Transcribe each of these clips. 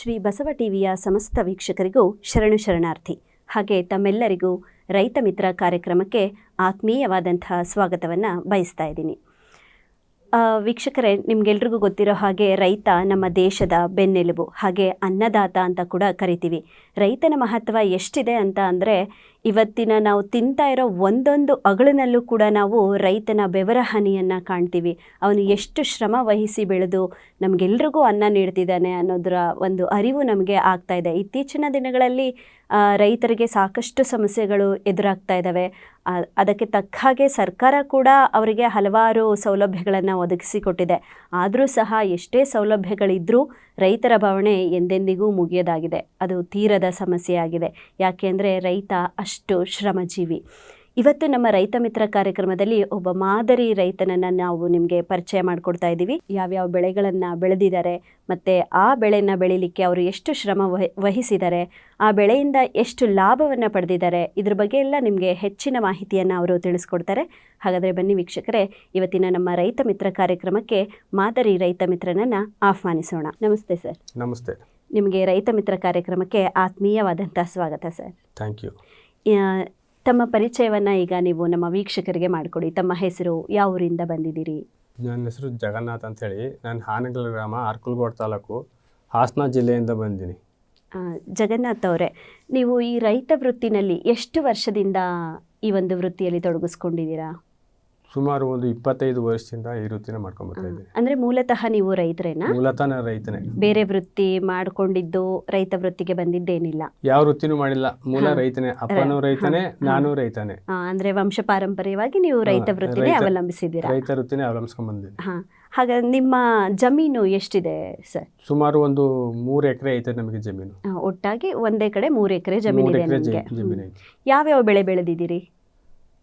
ಶ್ರೀ ಬಸವ ಟಿವಿಯ ಸಮಸ್ತ ವೀಕ್ಷಕರಿಗೂ ಶರಣು ಶರಣಾರ್ಥಿ. ಹಾಗೆ ತಮ್ಮೆಲ್ಲರಿಗೂ ರೈತ ಮಿತ್ರ ಕಾರ್ಯಕ್ರಮಕ್ಕೆ ಆತ್ಮೀಯವಾದಂತಹ ಸ್ವಾಗತವನ್ನು ಬಯಸ್ತಾ ಇದ್ದೀನಿ. ವೀಕ್ಷಕರೇ, ನಿಮಗೆಲ್ರಿಗೂ ಗೊತ್ತಿರೋ ಹಾಗೆ ರೈತ ನಮ್ಮ ದೇಶದ ಬೆನ್ನೆಲುಬು, ಹಾಗೆ ಅನ್ನದಾತ ಅಂತ ಕೂಡ ಕರಿತೀವಿ. ರೈತನ ಮಹತ್ವ ಎಷ್ಟಿದೆ ಅಂತ ಅಂದರೆ, ಇವತ್ತಿನ ನಾವು ತಿಂತಾ ಇರೋ ಒಂದೊಂದು ಅಗಳಿನಲ್ಲೂ ಕೂಡ ನಾವು ರೈತನ ಬೆವರ ಹನಿಯನ್ನು ಕಾಣ್ತೀವಿ. ಅವನು ಎಷ್ಟು ಶ್ರಮ ವಹಿಸಿ ಬೆಳೆದು ನಮಗೆಲ್ರಿಗೂ ಅನ್ನ ನೀಡ್ತಿದ್ದಾನೆ ಅನ್ನೋದರ ಒಂದು ಅರಿವು ನಮಗೆ ಆಗ್ತಾ ಇದೆ. ಇತ್ತೀಚಿನ ದಿನಗಳಲ್ಲಿ ರೈತರಿಗೆ ಸಾಕಷ್ಟು ಸಮಸ್ಯೆಗಳು ಎದುರಾಗ್ತಾ ಇದ್ದಾವೆ ಅದಕ್ಕೆ ತಕ್ಕ ಹಾಗೆ ಸರ್ಕಾರ ಕೂಡ ಅವರಿಗೆ ಹಲವಾರು ಸೌಲಭ್ಯಗಳನ್ನು ಒದಗಿಸಿಕೊಟ್ಟಿದೆ. ಆದರೂ ಸಹ ಎಷ್ಟೇ ಸೌಲಭ್ಯಗಳಿದ್ದರೂ ರೈತರ ಭಾವನೆ ಎಂದೆಂದಿಗೂ ಮುಗಿಯೋದಾಗಿದೆ. ಅದು ತೀರದ ಸಮಸ್ಯೆಯಾಗಿದೆ. ಯಾಕೆಂದರೆ ರೈತ ಅಷ್ಟು ಶ್ರಮಜೀವಿ. ಇವತ್ತು ನಮ್ಮ ರೈತ ಮಿತ್ರ ಕಾರ್ಯಕ್ರಮದಲ್ಲಿ ಒಬ್ಬ ಮಾದರಿ ರೈತನನ್ನು ನಾವು ನಿಮಗೆ ಪರಿಚಯ ಮಾಡಿಕೊಡ್ತಾ ಇದ್ದೀವಿ. ಯಾವ್ಯಾವ ಬೆಳೆಗಳನ್ನು ಬೆಳೆದಿದ್ದಾರೆ ಮತ್ತು ಆ ಬೆಳೆನ ಬೆಳೀಲಿಕ್ಕೆ ಅವರು ಎಷ್ಟು ಶ್ರಮ ವಹ ವಹಿಸಿದ್ದಾರೆ ಆ ಬೆಳೆಯಿಂದ ಎಷ್ಟು ಲಾಭವನ್ನು ಪಡೆದಿದ್ದಾರೆ ಇದ್ರ ಬಗ್ಗೆ ಎಲ್ಲ ನಿಮಗೆ ಹೆಚ್ಚಿನ ಮಾಹಿತಿಯನ್ನು ಅವರು ತಿಳಿಸ್ಕೊಡ್ತಾರೆ. ಹಾಗಾದರೆ ಬನ್ನಿ ವೀಕ್ಷಕರೇ ಇವತ್ತಿನ ನಮ್ಮ ರೈತ ಮಿತ್ರ ಕಾರ್ಯಕ್ರಮಕ್ಕೆ ಮಾದರಿ ರೈತ ಮಿತ್ರನನ್ನು ಆಹ್ವಾನಿಸೋಣ. ನಮಸ್ತೆ ಸರ್. ನಮಸ್ತೆ. ನಿಮಗೆ ರೈತ ಮಿತ್ರ ಕಾರ್ಯಕ್ರಮಕ್ಕೆ ಆತ್ಮೀಯವಾದಂಥ ಸ್ವಾಗತ ಸರ್. ಥ್ಯಾಂಕ್ ಯು ತಮ್ಮ ಪರಿಚಯವನ್ನು ಈಗ ನೀವು ನಮ್ಮ ವೀಕ್ಷಕರಿಗೆ ಮಾಡಿಕೊಡಿ. ತಮ್ಮ ಹೆಸರು ಯಾವ ಊರಿಂದ ಬಂದಿದ್ದೀರಿ? ನನ್ನ ಹೆಸರು ಜಗನ್ನಾಥ್ ಅಂತ ಹೇಳಿ. ನಾನು ಹಾನಗಲ್ ಗ್ರಾಮ ಅರ್ಕಲ್ಗೋಡ್ ತಾಲೂಕು ಹಾಸನ ಜಿಲ್ಲೆಯಿಂದ ಬಂದೀನಿ. ಜಗನ್ನಾಥ್ ಅವರೇ ನೀವು ಈ ರೈತ ವೃತ್ತಿನಲ್ಲಿ ಎಷ್ಟು ವರ್ಷದಿಂದ ಈ ಒಂದು ವೃತ್ತಿಯಲ್ಲಿ ತೊಡಗಿಸ್ಕೊಂಡಿದ್ದೀರಾ? ಸುಮಾರು ಒಂದು ಇಪ್ಪತ್ತೈದು ವರ್ಷದಿಂದ ಈ ವೃತ್ತಿನ ಮಾಡ್ಕೊಂಡ್ಬರ್ತಾ ಇದ್ದೀನಿ. ಅಂದ್ರೆ ಮೂಲತಃ ನೀವು ರೈತರೇನಾ? ಮೂಲತಃ ನಾನು ರೈತನೇ. ಬೇರೆ ವೃತ್ತಿ ಮಾಡ್ಕೊಂಡಿದ್ದು ರೈತ ವೃತ್ತಿಗೆ ಬಂದಿದ್ದೇನಿಲ್ಲ. ಯಾವ ವೃತ್ತಿನೂ ಮಾಡಿಲ್ಲ. ಮೂಲ. ರೈತನೇ. ಅಪ್ಪನೂ ರೈತನೇ ನಾನು ರೈತನೇ. ಆ, ಅಂದ್ರೆ ವಂಶ ಪಾರಂಪರ್ಯವಾಗಿ ನೀವು ರೈತ ವೃತ್ತಿನೇ ರೈತ- ಅವಲಂಬಿಸಿದ್ದೀರಾ? ರೈತ ವೃತ್ತಿನೇ ಅವಲಂಬಿಸ್ಕೊಂಡ್ ಬಂದಿದ್ದೀನಿ. ಹಾ. ಹಾಗಾದ್ರೆ ನಿಮ್ಮ ಜಮೀನು ಎಷ್ಟಿದೆ ಸರ್? ಸುಮಾರು ಒಂದು ಮೂರು ಎಕರೆ ಐತೆ ನಮಗೆ ಜಮೀನು. ಆ, ಒಟ್ಟಾಗಿ ಒಂದೇ ಕಡೆ ಮೂರು ಎಕರೆ ಜಮೀನು ಮೂರು ಎಕರೆ ನಿಮಗೆ. ಜಮೀನು ಐತೆ. ಯಾವ್ಯಾವ ಬೆಳೆ ಬೆಳೆದಿದ್ದೀರಿ?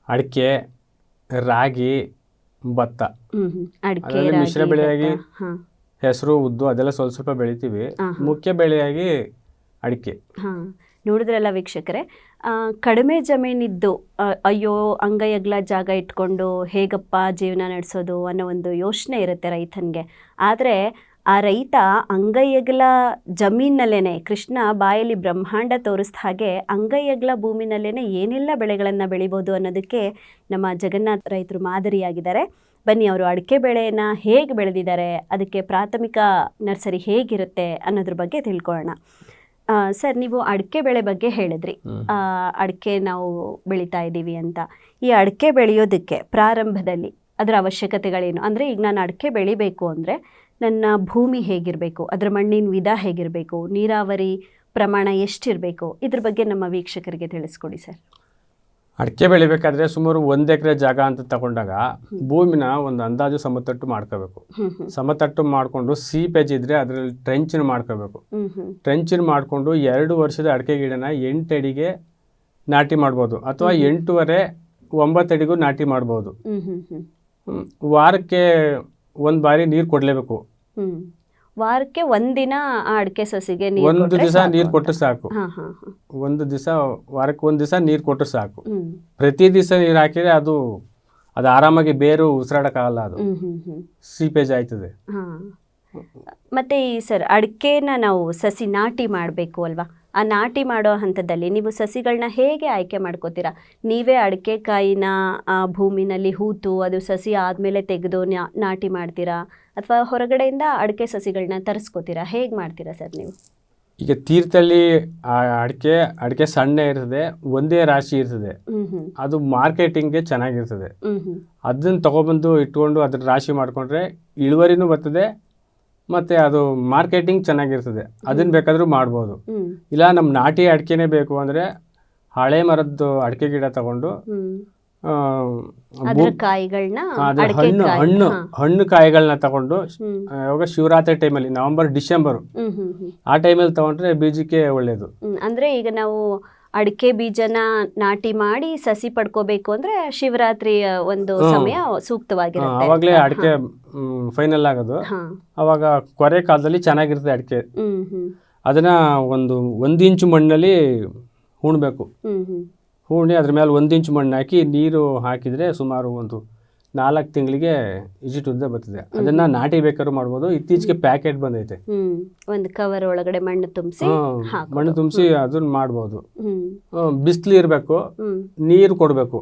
ಅಡಿಕೆ ರಾಗಿ ಭತ್ತ. ಅಡಿಕೆ ಅದರಲ್ಲಿ ರಾಗಿ, ಮಿಶ್ರ ಬೆಳೆಯಾಗಿ ಭತ್ತ. ಹಾ. ಹೆಸರು ಉದ್ದು ಅದೆಲ್ಲ ಸ್ವಲ್ಪ ಸ್ವಲ್ಪ ಬೆಳಿತೀವಿ. ಮುಖ್ಯ ಬೆಳೆಯಾಗಿ ಅಡಿಕೆ. ಹಾ. ನೋಡಿದ್ರಲ್ಲ ವೀಕ್ಷಕರೇ ಆ, ಕಡಿಮೆ ಜಮೀನಿದ್ದು ಆ, ಅಯ್ಯೋ ಅಂಗೈಯಗ್ಲ ಜಾಗ ಇಟ್ಕೊಂಡು ಹೇಗಪ್ಪ ಜೀವನ ನಡೆಸೋದು ಅನ್ನೋ ಒಂದು ಯೋಚನೆ ಇರುತ್ತೆ ರೈತನಿಗೆ. ಆದರೆ ಆ ರೈತ ಅಂಗೈಯಗ್ಲ ಜಮೀನಲ್ಲೇನೆ ಕೃಷ್ಣ ಬಾಯಲ್ಲಿ ಬ್ರಹ್ಮಾಂಡ ತೋರಿಸಿದ ಹಾಗೆ ಅಂಗೈಯಗ್ಲ ಭೂಮಿನಲ್ಲೇನೆ ಏನೆಲ್ಲ ಬೆಳೆಗಳನ್ನು ಬೆಳಿಬೋದು ಅನ್ನೋದಕ್ಕೆ ನಮ್ಮ ಜಗನ್ನಾಥ ರೈತರು ಮಾದರಿಯಾಗಿದ್ದಾರೆ. ಬನ್ನಿ ಅವರು ಅಡಿಕೆ ಬೆಳೆಯನ್ನು ಹೇಗೆ ಬೆಳೆದಿದ್ದಾರೆ ಅದಕ್ಕೆ ಪ್ರಾಥಮಿಕ ನರ್ಸರಿ ಹೇಗಿರುತ್ತೆ ಅನ್ನೋದ್ರ ಬಗ್ಗೆ ತಿಳ್ಕೊಳ್ಳೋಣ. ಸರ್ ನೀವು ಅಡಿಕೆ ಬೆಳೆ ಬಗ್ಗೆ ಹೇಳಿದ್ರಿ. ಅಡಿಕೆ ನಾವು ಬೆಳೀತಾ ಇದ್ದೀವಿ ಅಂತ. ಈ ಅಡಿಕೆ ಬೆಳೆಯೋದಕ್ಕೆ ಪ್ರಾರಂಭದಲ್ಲಿ ಅದರ ಅವಶ್ಯಕತೆಗಳೇನು? ಅಂದರೆ ಈಗ ನಾನು ಅಡಿಕೆ ಬೆಳಿಬೇಕು ಅಂದರೆ ನನ್ನ ಭೂಮಿ ಹೇಗಿರಬೇಕು ಅದರ ಮಣ್ಣಿನ ವಿಧ ಹೇಗಿರಬೇಕು ನೀರಾವರಿ ಪ್ರಮಾಣ ಎಷ್ಟಿರಬೇಕು ಇದ್ರ ಬಗ್ಗೆ ನಮ್ಮ ವೀಕ್ಷಕರಿಗೆ ತಿಳಿಸ್ಕೊಡಿ ಸರ್. ಅಡಿಕೆ ಬೆಳಿಬೇಕಾದ್ರೆ ಸುಮಾರು ಒಂದು ಎಕರೆ ಜಾಗ ಅಂತ ತಗೊಂಡಾಗ ಭೂಮಿನ ಒಂದು ಅಂದಾಜು ಸಮತಟ್ಟು ಮಾಡ್ಕೋಬೇಕು. ಸಮತಟ್ಟು ಮಾಡಿಕೊಂಡು ಸೀಪೇಜ್ ಇದ್ರೆ ಅದರಲ್ಲಿ ಟ್ರೆಂಚಿನ ಮಾಡ್ಕೋಬೇಕು. ಟ್ರೆಂಚಿನ ಮಾಡಿಕೊಂಡು ಎರಡು ವರ್ಷದ ಅಡಿಕೆ ಗಿಡನ ಎಂಟು ಅಡಿಗೆ ನಾಟಿ ಮಾಡ್ಬೋದು ಅಥವಾ ಎಂಟೂವರೆ ಒಂಬತ್ತು ಅಡಿಗೂ ನಾಟಿ ಮಾಡ್ಬೋದು. ವಾರಕ್ಕೆ ಒಂದು ಬಾರಿ ನೀರು ಕೊಡಲೇಬೇಕು. ಹ್ಮ್. ವಾರಕ್ಕೆ ಒಂದಿನ ಆ ಅಡಿಕೆ ಸಸಿಗೆ ನೀರು ಒಂದು ಕೊಟ್ರೆ ದಿವಸ ಸಾಕು ನೀರು ಅಂತ. ಕೊಟ್ಟರೆ ಸಾಕು. ಹಾ ಹಾ ಹಾ. ಒಂದು ದಿವಸ ವಾರಕ್ಕೆ ಒಂದು ದಿವಸ ನೀರು ಕೊಟ್ಟರೆ ಸಾಕು. ಹ್ಮ್. ಪ್ರತಿ ದಿವಸ ನೀರು ಹಾಕಿದ್ರೆ ಅದು ಅದು ಆರಾಮಾಗಿ ಬೇರು ಉಸಿರಾಡೋಕ್ಕಾಗಲ್ಲ ಅದು. ಹ್ಮ್ ಹ್ಮ್ ಹ್ಮ್. ಸೀಪೇಜ್ ಆಯ್ತದೆ. ಹಾ. ಮತ್ತೆ ಈ ಸರ್ ಅಡಿಕೆನ ನಾವು ಸಸಿ ನಾಟಿ ಮಾಡಬೇಕು ಅಲ್ವಾ? ಆ ನಾಟಿ ಮಾಡೋ ಹಂತದಲ್ಲಿ ನೀವು ಸಸಿಗಳನ್ನ ಹೇಗೆ ಆಯ್ಕೆ ಮಾಡ್ಕೋತೀರಾ? ನೀವೇ ಅಡಿಕೆ ಕಾಯಿನ ಭೂಮಿನಲ್ಲಿ ಹೂತು ಅದು ಸಸಿ ಆದಮೇಲೆ ತೆಗೆದು ನಾಟಿ ಮಾಡ್ತೀರಾ? ಅಥವಾ ಹೊರಗಡೆಯಿಂದ ಅಡಿಕೆ ಸಸಿಗಳನ್ನ ತರಿಸ್ಕೋತೀರಾ? ಹೇಗೆ ಮಾಡ್ತೀರಾ ಸರ್ ನೀವು? ಈಗ ತೀರ್ಥಳ್ಳಿ ಆ ಅಡಿಕೆ ಅಡಿಕೆ ಸಣ್ಣ ಇರ್ತದೆ ಒಂದೇ ರಾಶಿ ಇರ್ತದೆ. ಅದು ಮಾರ್ಕೆಟಿಂಗ್ಗೆ ಚೆನ್ನಾಗಿರ್ತದೆ. ಅದನ್ನು ತಗೊಬಂದು ಇಟ್ಕೊಂಡು ಅದ್ರ ರಾಶಿ ಮಾಡಿಕೊಂಡ್ರೆ ಇಳುವರಿನೂ ಬರ್ತದೆ ಮತ್ತು ಅದು ಮಾರ್ಕೆಟಿಂಗ್ ಚೆನ್ನಾಗಿರ್ತದೆ. ಅದನ್ನ ಬೇಕಾದರೂ ಮಾಡ್ಬೋದು. ಇಲ್ಲ ನಮ್ಮ ನಾಟಿ ಅಡಿಕೆನೇ ಬೇಕು ಅಂದರೆ ಹಳೆ ಮರದ್ದು ಅಡಿಕೆ ಗಿಡ ತಗೊಂಡು ಹಣ್ಣು ಹಣ್ಣು ಹಣ್ಣು ಕಾಯಿಗಳನ್ನ ತಗೊಂಡು ಇವಾಗ ಯಾವಾಗ ಶಿವರಾತ್ರಿ ಟೈಮಲ್ಲಿ ನವೆಂಬರ್ ಡಿಸೆಂಬರ್ ಆ ಟೈಮಲ್ಲಿ ತಗೊಂಡ್ರೆ ಬೀಜಕ್ಕೆ ಒಳ್ಳೇದು. ಅಂದ್ರೆ ಈಗ ನಾವು ಅಡಿಕೆ ಬೀಜನ ನಾಟಿ ಮಾಡಿ ಸಸಿ ಪಡ್ಕೋಬೇಕು ಅಂದ್ರೆ ಶಿವರಾತ್ರಿಯ ಒಂದು ಸಮಯ ಸೂಕ್ತವಾಗಿರುತ್ತೆ. ಅವಾಗಲೇ. ಅಡಿಕೆ ಫೈನಲ್ ಆಗೋದು. ಹಾ. ಅವಾಗ ಕೊರೆ ಕಾಲದಲ್ಲಿ ಚೆನ್ನಾಗಿರುತ್ತೆ ಅಡಿಕೆ. ಹ್ಮ್ ಹ್ಮ್. ಅದನ್ನು ಒಂದು ಒಂದು ಇಂಚು ಮಣ್ಣಲ್ಲಿ ಹೂಣಬೇಕು. ಹ್ಮ್ ಹ್ಮ್. ಹೂಣಿ ಅದ್ರ ಮೇಲೆ ಒಂದು ಇಂಚು ಮಣ್ಣು ಹಾಕಿ ನೀರು ಹಾಕಿದ್ರೆ ಸುಮಾರು ಒಂದು ನಾಲ್ಕು ತಿಂಗಳಿಗೆ ಇಜಿಟ್ ಉದ್ದ ಬರ್ತದೆ. ಅದನ್ನ ನಾಟಿ ಬೇಕಾದ್ರೂ ಮಾಡ್ಬೋದು. ಇತ್ತೀಚೆಗೆ ಪ್ಯಾಕೆಟ್ ಬಂದೈತೆ. ಒಂದು ಕವರ್ ಒಳಗಡೆ ಮಣ್ಣು ತುಂಬಿಸಿ ಮಣ್ಣು ತುಂಬಿಸಿ ಅದನ್ನ ಮಾಡ್ಬೋದು. ಬಿಸಿಲು ಇರಬೇಕು. ನೀರು ಕೊಡಬೇಕು.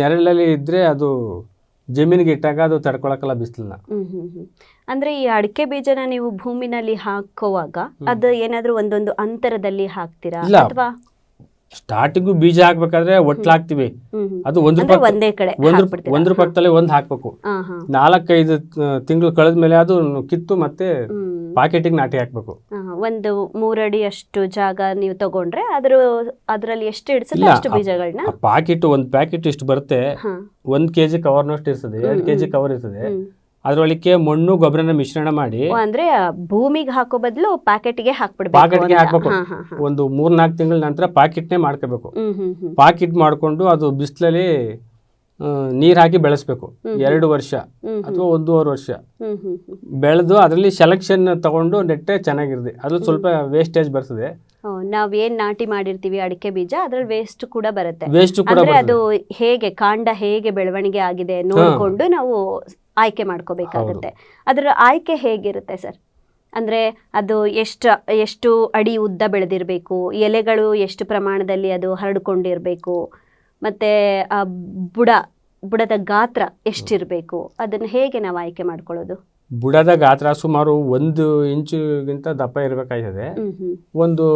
ನೆರಳಲ್ಲಿ ಇದ್ರೆ ಅದು ಜಮೀನಿಗೆ ಇಟ್ಟಾಗ ಅದು ತಡ್ಕೊಳಕಲ್ಲ ಬಿಸಿಲನ್ನ. ಅಂದ್ರೆ ಈ ಅಡಿಕೆ ಬೀಜನ ನೀವು ಭೂಮಿನಲ್ಲಿ ಹಾಕುವಾಗ ಅದು ಏನಾದ್ರೂ ಒಂದೊಂದು ಅಂತರದಲ್ಲಿ ಹಾಕ್ತೀರಾ ಅಥವಾ ಸ್ಟಾರ್ಟಿಂಗು ಬೀಜ ಹಾಕ್ಬೇಕಾದ್ರೆ ಒಟ್ಲ ಹಾಕ್ತಿವಿ. ಅದು ಒಂದ್ರ ರೂಪಾಯಿ ಒಂದೇ ಕಡೆ ಒಂದ್ರ ಹಾಕ್ಬಿಡ್ತೀರಾ? ಒಂದ್ರ ಪಕ್ಕದಲ್ಲೇ ಒಂದ್ ಹಾಕ್ಬೇಕು. ನಾಲ್ಕೈದು ತಿಂಗಳು ಕಳೆದ್ಮೇಲೆ ಅದು ಕಿತ್ತು ಮತ್ತೆ ಪಾಕೆಟಿಗೆ ನಾಟಿ ಹಾಕ್ಬೇಕು. ಒಂದು ಮೂರಡಿ ಅಷ್ಟು ಜಾಗ ನೀವು ತಗೊಂಡ್ರೆ ಅದ್ರ ಅದ್ರಲ್ಲಿ ಎಷ್ಟು ಇಡ್ಸಲ್ಲ ಅಷ್ಟು ಬೀಜಗಳನ್ನ ಪಾಕೆಟ್ ಒಂದ್ ಪ್ಯಾಕೆಟ್ ಇಷ್ಟು ಬರುತ್ತೆ. ಒಂದ್ ಕೆಜಿ ಕವರ್ನಷ್ಟು ಇರ್ತದೆ ಎರಡು ಕೆಜಿ ಕವರ್ ಇರ್ತದೆ. ಅದ್ರೊಳಗೆ ಮಣ್ಣು ಗೊಬ್ಬರನ ಮಿಶ್ರಣ ಮಾಡಿ ಅಂದ್ರೆ ಭೂಮಿಗೆ ಹಾಕೋ ಬದಲು ಪ್ಯಾಕೆಟ್ಗೆ ಹಾಕ್ಬಿಡ್ಬೇಕು ಪ್ಯಾಕೆಟ್ಗೆ. ಹಾಕ್ಬೇಕು. ಒಂದು ಮೂರ್ ನಾಲ್ಕು ತಿಂಗಳ ನಂತರ ಪಾಕೆಟ್ನೇ ಮಾಡ್ಕೋಬೇಕು. ಪ್ಯಾಕೆಟ್ ಮಾಡ್ಕೊಂಡು ಅದು ಬಿಸಿಲಲ್ಲಿ ನೀರ್ ಹಾಕಿ ಬೆಳೆಸ್ಬೇಕು. ಎರಡು ವರ್ಷ ಅಥವಾ ಒಂದೂವರೆ ವರ್ಷ. ಬೆಳೆದು ಅದರಲ್ಲಿ ಸೆಲೆಕ್ಷನ್ ತಗೊಂಡು ನೆಟ್ಟೆ ಚೆನ್ನಾಗಿರ್ದೆ ಅದು ಸ್ವಲ್ಪ ವೇಸ್ಟೇಜ್ ಬರ್ತದೆ. ನಾವೇನ್ ನಾವ್ ಏನ್ ನಾಟಿ ಮಾಡಿರ್ತೀವಿ ಅಡಿಕೆ ಬೀಜ ಅದ್ರಲ್ಲಿ ವೇಸ್ಟ್ ಕೂಡ ಬರುತ್ತೆ. ವೇಸ್ಟ್ ಕೂಡ ಅದು ಹೇಗೆ ಕಾಂಡ ಹೇಗೆ ಬೆಳವಣಿಗೆ ಆಗಿದೆ ನೋಡಿಕೊಂಡು ನಾವು ಆಯ್ಕೆ ಮಾಡ್ಕೋಬೇಕಾಗುತ್ತೆ. ಅದರ ಆಯ್ಕೆ ಹೇಗಿರುತ್ತೆ ಸರ್? ಅಂದರೆ ಅದು ಎಷ್ಟು ಎಷ್ಟು ಅಡಿ ಉದ್ದ ಬೆಳೆದಿರಬೇಕು ಎಲೆಗಳು ಎಷ್ಟು ಪ್ರಮಾಣದಲ್ಲಿ ಅದು ಹರಡಿಕೊಂಡಿರಬೇಕು ಮತ್ತು ಆ ಬುಡ ಬುಡದ ಗಾತ್ರ ಎಷ್ಟಿರಬೇಕು ಅದನ್ನು ಹೇಗೆ ನಾವು ಆಯ್ಕೆ ಮಾಡ್ಕೊಳ್ಳೋದು? ಬುಡದ ಗಾತ್ರ ಸುಮಾರು ಒಂದು ಇಂಚುಗಿಂತ ದಪ್ಪ ಇರಬೇಕಾಗ್ತದೆ. ಒಂದು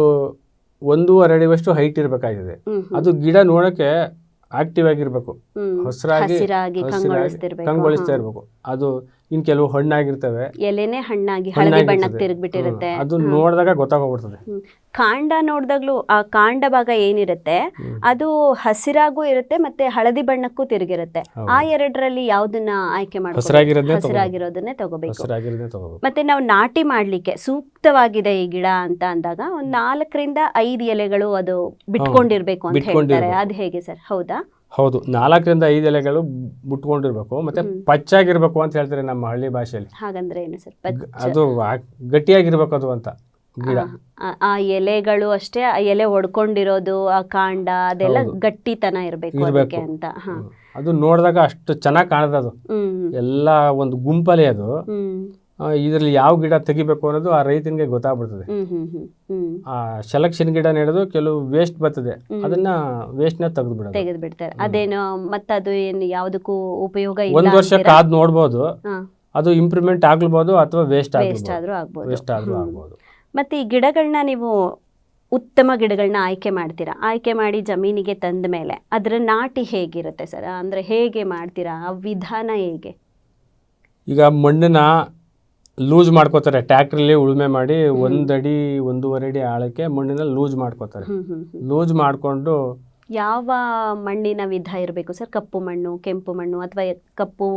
ಒಂದೂವರೆ ಅಡಿವಷ್ಟು ಹೈಟ್ ಇರಬೇಕಾಗ್ತದೆ. ಅದು ಗಿಡ ನೋಡಕ್ಕೆ ಆಕ್ಟಿವ್ ಆಗಿರ್ಬೇಕು. ಹಸಿರಾಗಿ ಕಂಗೊಳಿಸ್ತಾ. ಇರ್ಬೇಕು. ಅದು ಇನ್ ಕೆಲವು ಹಣ್ಣಾಗಿರ್ತವೆ. ಎಲೆನೇ ಹಣ್ಣಾಗಿ ಹಳದಿ ಬಣ್ಣಕ್ಕೆ. ತಿರುಗ್ಬಿಟ್ಟಿರುತ್ತೆ. ಅದು ನೋಡಿದಾಗ ಗೊತ್ತಾಗೋಗ್ಬಿಡ್ತದೆ. ಕಾಂಡ ನೋಡಿದಾಗ್ಲೂ ಆ ಕಾಂಡ ಭಾಗ ಏನಿರುತ್ತೆ ಅದು ಹಸಿರಾಗೂ ಇರುತ್ತೆ ಮತ್ತೆ ಹಳದಿ ಬಣ್ಣಕ್ಕೂ ತಿರುಗಿರುತ್ತೆ. ಆ ಎರಡರಲ್ಲಿ ಯಾವ್ದನ್ನ ಆಯ್ಕೆ ಮಾಡ್ಬೇಕು ಹಸಿರಾಗಿರೋದನ್ನೇ ತಗೋ- ತಗೋಬೇಕು. ಮತ್ತೆ ನಾವು ನಾಟಿ ಮಾಡ್ಲಿಕ್ಕೆ ಸೂಕ್ತವಾಗಿದೆ ಈ ಗಿಡ ಅಂತ ಅಂದಾಗ ಒಂದ್ ನಾಲ್ಕರಿಂದ ಐದು ಎಲೆಗಳು ಅದು ಬಿಟ್ಕೊಂಡಿರ್ಬೇಕು ಅಂತ ಹೇಳ್ತಾರೆ. ಅದ್ ಹೇಗೆ ಸರ್? ಹೌದಾ? ಹೌದು ನಾಲ್ಕರಿಂದ ಐದು ಎಲೆಗಳು ಮುಟ್ಕೊಂಡಿರ್ಬೇಕು ಮತ್ತೆ ಪಚ್ಚಾಗಿರ್ಬೇಕು ಅಂತ ಹೇಳ್ತಾರೆ ನಮ್ಮ ಹಳ್ಳಿ ಭಾಷೆಯಲ್ಲಿ. ಹಾಗಂದ್ರೆ ಏನು ಸರ್? ಅದು ಆ- ಗಟ್ಟಿಯಾಗಿರ್ಬೇಕು ಅದು ಅಂತ ಗಿಡ. ಆ- ಆ ಎಲೆಗಳು ಅಷ್ಟೇ ಆ ಎಲೆ ಒಡ್ಕೊಂಡಿರೋದು ಆ ಕಾಂಡ ಅದೆಲ್ಲ ಹೌದು. ಗಟ್ಟಿತನ ಇರ್ಬೇಕು ಇರ್ಬೇಕು. ಅದಕ್ಕೆ ಅಂತ. ಹಾ. ಅದು ನೋಡಿದಾಗ ಅಷ್ಟು ಚೆನ್ನಾಗಿ ಕಾಣದ ಅದು. ಹ್ಮ್. ಎಲ್ಲ ಒಂದು ಗುಂಪಲ್ಲಿ ಅದು. ಹ್ಮ್. ಇದರಲ್ಲಿ ಯಾವ ಗಿಡ ತೆಗಿಬೇಕು ಅನ್ನೋದು ಆ ರೈತನಿಗೆ ಗೊತ್ತಾಗ್ಬಿಡ್ತದೆ. ಆ ಸೆಲೆಕ್ಷನ್ ಗಿಡ ನೆಡೋದು ಕೆಲವು ವೇಸ್ಟ್ ಬರ್ತದೆ. ಅದನ್ನ ವೇಸ್ಟ್ ತೆಗೆದು ಬಿಡೋದು ತೆಗೆದು ಬಿಡ್ತಾರೆ ಅದೇನು ಮತ್ತೆ ಅದು ಏನು ಯಾವುದಕ್ಕೂ ಉಪಯೋಗ ಇಲ್ಲ ಒಂದು ವರ್ಷ? ಕಾದ್ ನೋಡ್ಬೋದು. ಅದು ಇಂಪ್ರೂವ್ಮೆಂಟ್ ಆಗ್ಲಬಹುದು ಅಥವಾ ವೇಸ್ಟ್ ಆಗ್ಬೋದು. ವೇಸ್ಟ್ ಆದ್ರೂ. ಆಗ್ಬೋದು. ಮತ್ತೆ ಈ ಗಿಡಗಳನ್ನ ನೀವು ಉತ್ತಮ ಗಿಡಗಳನ್ನ ಆಯ್ಕೆ ಮಾಡ್ತೀರಾ? ಆಯ್ಕೆ ಮಾಡಿ ಜಮೀನಿಗೆ ತಂದ ಮೇಲೆ ಅದರ ನಾಟಿ ಹೇಗಿರುತ್ತೆ ಸರ್? ಅಂದ್ರೆ ಹೇಗೆ ಮಾಡ್ತೀರಾ? ಆ ವಿಧಾನ ಹೇಗೆ? ಈಗ ಮಣ್ಣನ್ನ ಲೂಸ್ ಮಾಡ್ಕೋತಾರೆ. ಟ್ಯಾಕ್ಟ್ರಲ್ಲಿ ಉಳುಮೆ ಮಾಡಿ ಒಂದಡಿ ಒಂದೂವರೆ ಅಡಿ ಆಳಕ್ಕೆ ಮಣ್ಣಿನಲ್ಲಿ ಲೂಸ್ ಮಾಡ್ಕೋತಾರೆ. ಲೂಸ್ ಮಾಡ್ಕೊಂಡು ಯಾವ ಮಣ್ಣಿನ ವಿಧ ಇರಬೇಕು ಸರ್? ಕಪ್ಪು ಮಣ್ಣು ಕೆಂಪು ಮಣ್ಣು ಅಥವಾ ಕಪ್ಪು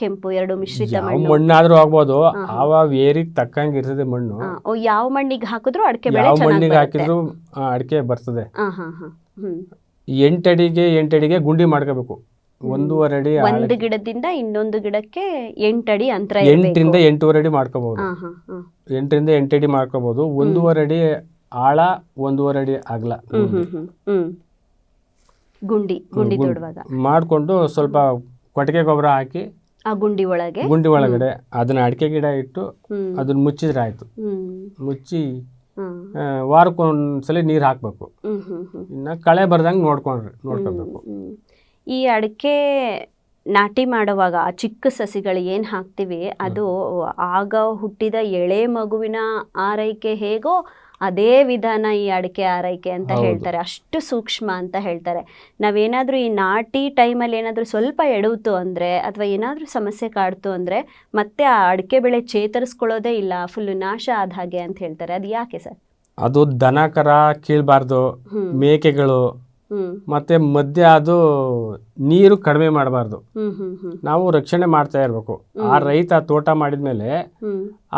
ಕೆಂಪು ಎರಡು ಮಿಶ್ರಿತ ಮಣ್ಣು? ಮಣ್ಣಾದ್ರೂ ಆಗ್ಬೋದು. ಆವ ಏರಿಗೆ ತಕ್ಕಂಗೆ ಇರ್ತದೆ ಮಣ್ಣು. ಓ, ಯಾವ ಮಣ್ಣಿಗೆ ಹಾಕಿದ್ರು ಅಡಿಕೆ ಬೆಳೆ ಯಾವ ಮಣ್ಣಿಗೆ ಹಾಕಿದ್ರು ಅಡಿಕೆ ಬರ್ತದೆ. ಎಂಟಡಿಗೆ ಎಂಟಡಿಗೆ ಗುಂಡಿ ಮಾಡ್ಕೋಬೇಕು. ಒಂದೂವರೆ ಅಡಿ ಒಂದು ಗಿಡದಿಂದ ಇನ್ನೊಂದು ಗಿಡಕ್ಕೆ ಎಂಟಡಿ ಅಂತರ ಎಂಟರಿಂದ ಎಂಟೂವರೆ ಅಡಿ ಮಾಡ್ಕೋಬಹುದು. ಎಂಟರಿಂದ ಎಂಟು ಅಡಿ ಮಾಡ್ಕೋಬಹುದು. ಒಂದೂವರೆ ಅಡಿ ಆಳ ಒಂದೂವರೆ ಅಡಿ ಅಗಲ. ಗುಂಡಿ ಗುಂಡಿ ತೋಡುವಾಗ ಮಾಡ್ಕೊಂಡು ಸ್ವಲ್ಪ ಕೊಟ್ಟಿಗೆ ಗೊಬ್ಬರ ಹಾಕಿ ಆ ಗುಂಡಿ ಒಳಗೆ. ಗುಂಡಿ ಒಳಗಡೆ ಅದನ್ನ ಅಡಿಕೆ ಗಿಡ ಇಟ್ಟು ಅದನ್ನ ಮುಚ್ಚಿದ್ರೆ ಆಯ್ತು. ಮುಚ್ಚಿ ವಾರಕ್ಕೊಂದ್ಸಲಿ ನೀರು ಹಾಕ್ಬೇಕು. ಇನ್ನ ಕಳೆ ಬರ್ದಂಗೆ ನೋಡ್ಕೊಂಡ್ರಿ ನೋಡ್ಕೋಬೇಕು. ಈ ಅಡಿಕೆ ನಾಟಿ ಮಾಡುವಾಗ ಆ ಚಿಕ್ಕ ಸಸಿಗಳು ಏನು ಹಾಕ್ತೀವಿ? ಅದು ಆಗ ಹುಟ್ಟಿದ ಎಳೆ ಮಗುವಿನ ಆರೈಕೆ ಹೇಗೋ ಅದೇ ವಿಧಾನ ಈ ಅಡಿಕೆ ಆರೈಕೆ ಅಂತ ಹೇಳ್ತಾರೆ. ಅಷ್ಟು ಸೂಕ್ಷ್ಮ ಅಂತ ಹೇಳ್ತಾರೆ. ನಾವೇನಾದರೂ ಈ ನಾಟಿ ಟೈಮಲ್ಲಿ ಏನಾದರೂ ಸ್ವಲ್ಪ ಎಡವ್ತು ಅಂದರೆ ಅಥವಾ ಏನಾದರೂ ಸಮಸ್ಯೆ ಕಾಡ್ತು ಅಂದರೆ ಮತ್ತೆ ಆ ಅಡಿಕೆ ಬೆಳೆ ಚೇತರಿಸ್ಕೊಳ್ಳೋದೇ ಇಲ್ಲ ಫುಲ್ ನಾಶ ಆದ ಹಾಗೆ ಅಂತ ಹೇಳ್ತಾರೆ. ಅದು ಯಾಕೆ ಸರ್? ಅದು ದನಕರ ಕೀಳಬಾರ್ದು ಮೇಕೆಗಳು ಮತ್ತೆ ಮಧ್ಯೆ ಅದು ನೀರು ಕಡಿಮೆ ಮಾಡಬಾರ್ದು. ನಾವು ರಕ್ಷಣೆ ಮಾಡ್ತಾ ಇರಬೇಕು. ಆ ರೈತ ತೋಟ ಮಾಡಿದ್ಮೇಲೆ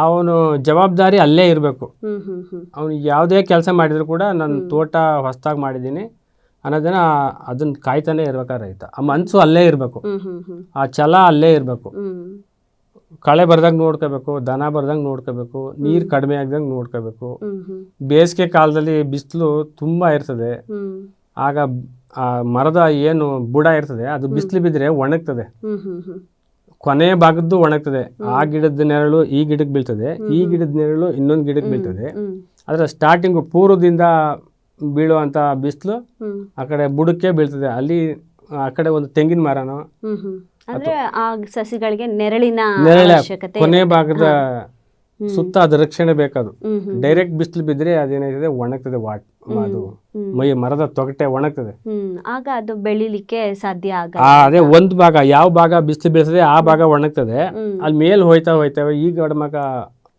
ಅವನು ಜವಾಬ್ದಾರಿ ಅಲ್ಲೇ ಇರಬೇಕು. ಅವನು ಯಾವುದೇ ಕೆಲಸ ಮಾಡಿದ್ರು ಕೂಡ ನನ್ನ ತೋಟ ಹೊಸದಾಗಿ ಮಾಡಿದ್ದೀನಿ ಅನ್ನೋದನ್ನ ಅದನ್ನ ಕಾಯ್ತಾನೆ ಇರ್ಬೇಕಾ ರೈತ. ಆ ಮನ್ಸು ಅಲ್ಲೇ ಇರಬೇಕು. ಆ ಛಲ ಅಲ್ಲೇ ಇರಬೇಕು. ಕಳೆ ಬರ್ದಂಗೆ ನೋಡ್ಕೋಬೇಕು ದನ ಬರ್ದಂಗೆ ನೋಡ್ಕೋಬೇಕು ನೀರು ಕಡಿಮೆ ಆಗ್ದಂಗೆ ನೋಡ್ಕೋಬೇಕು. ಬೇಸಿಗೆ ಕಾಲದಲ್ಲಿ ಬಿಸಿಲು ತುಂಬ ಇರ್ತದೆ. ಆಗ ಆ ಮರದ ಏನು ಬುಡ ಇರ್ತದೆ ಅದು ಬಿಸಿಲು ಬಿದ್ದರೆ ಒಣಗ್ತದೆ. ಕೊನೆ ಭಾಗದ್ದು ಒಣಗ್ತದೆ. ಆ ಗಿಡದ ನೆರಳು ಈ ಗಿಡಕ್ಕೆ ಬೀಳ್ತದೆ ಈ ಗಿಡದ ನೆರಳು ಇನ್ನೊಂದು ಗಿಡಕ್ಕೆ ಬೀಳ್ತದೆ. ಅದರ ಸ್ಟಾರ್ಟಿಂಗು ಪೂರ್ವದಿಂದ ಬೀಳುವಂತ ಬಿಸಿಲು ಆ ಕಡೆ ಬುಡಕ್ಕೆ ಬೀಳ್ತದೆ. ಅಲ್ಲಿ ಆ ಕಡೆ ಒಂದು ತೆಂಗಿನ ಮರನೋ ಸಸಿಗಳಿಗೆ ನೆರಳಿನ ಕೊನೆ ಭಾಗದ ಸುತ್ತ ಅದು. ರಕ್ಷಣೆ ಬೇಕದು ಡೈರೆಕ್ಟ್ ಬಿಸಿಲು ಬಿದ್ದರೆ ಅದೇನಾಯ್ತದೆ ಒಣಗ್ತದೆ ವಾಟ್. ಅದು ಮೈ ಮರದ ತೊಗಟೆ ಒಣಗ್ತದೆ. ಹ್ಮ್ ಆಗ ಅದು ಬೆಳಿಲಿಕ್ಕೆ ಸಾಧ್ಯ ಆಗ ಆ ಅದೇ ಒಂದ್ ಭಾಗ ಯಾವ ಭಾಗ ಬಿಸಿಲು ಬೀಳ್ತದೆ ಆ ಭಾಗ ಒಣಗ್ತದೆ. ಅಲ್ಲಿ ಮೇಲ್ ಹೋಯ್ತಾ ಹೋಯ್ತೇವೆ ಈ ಗಡಮಗ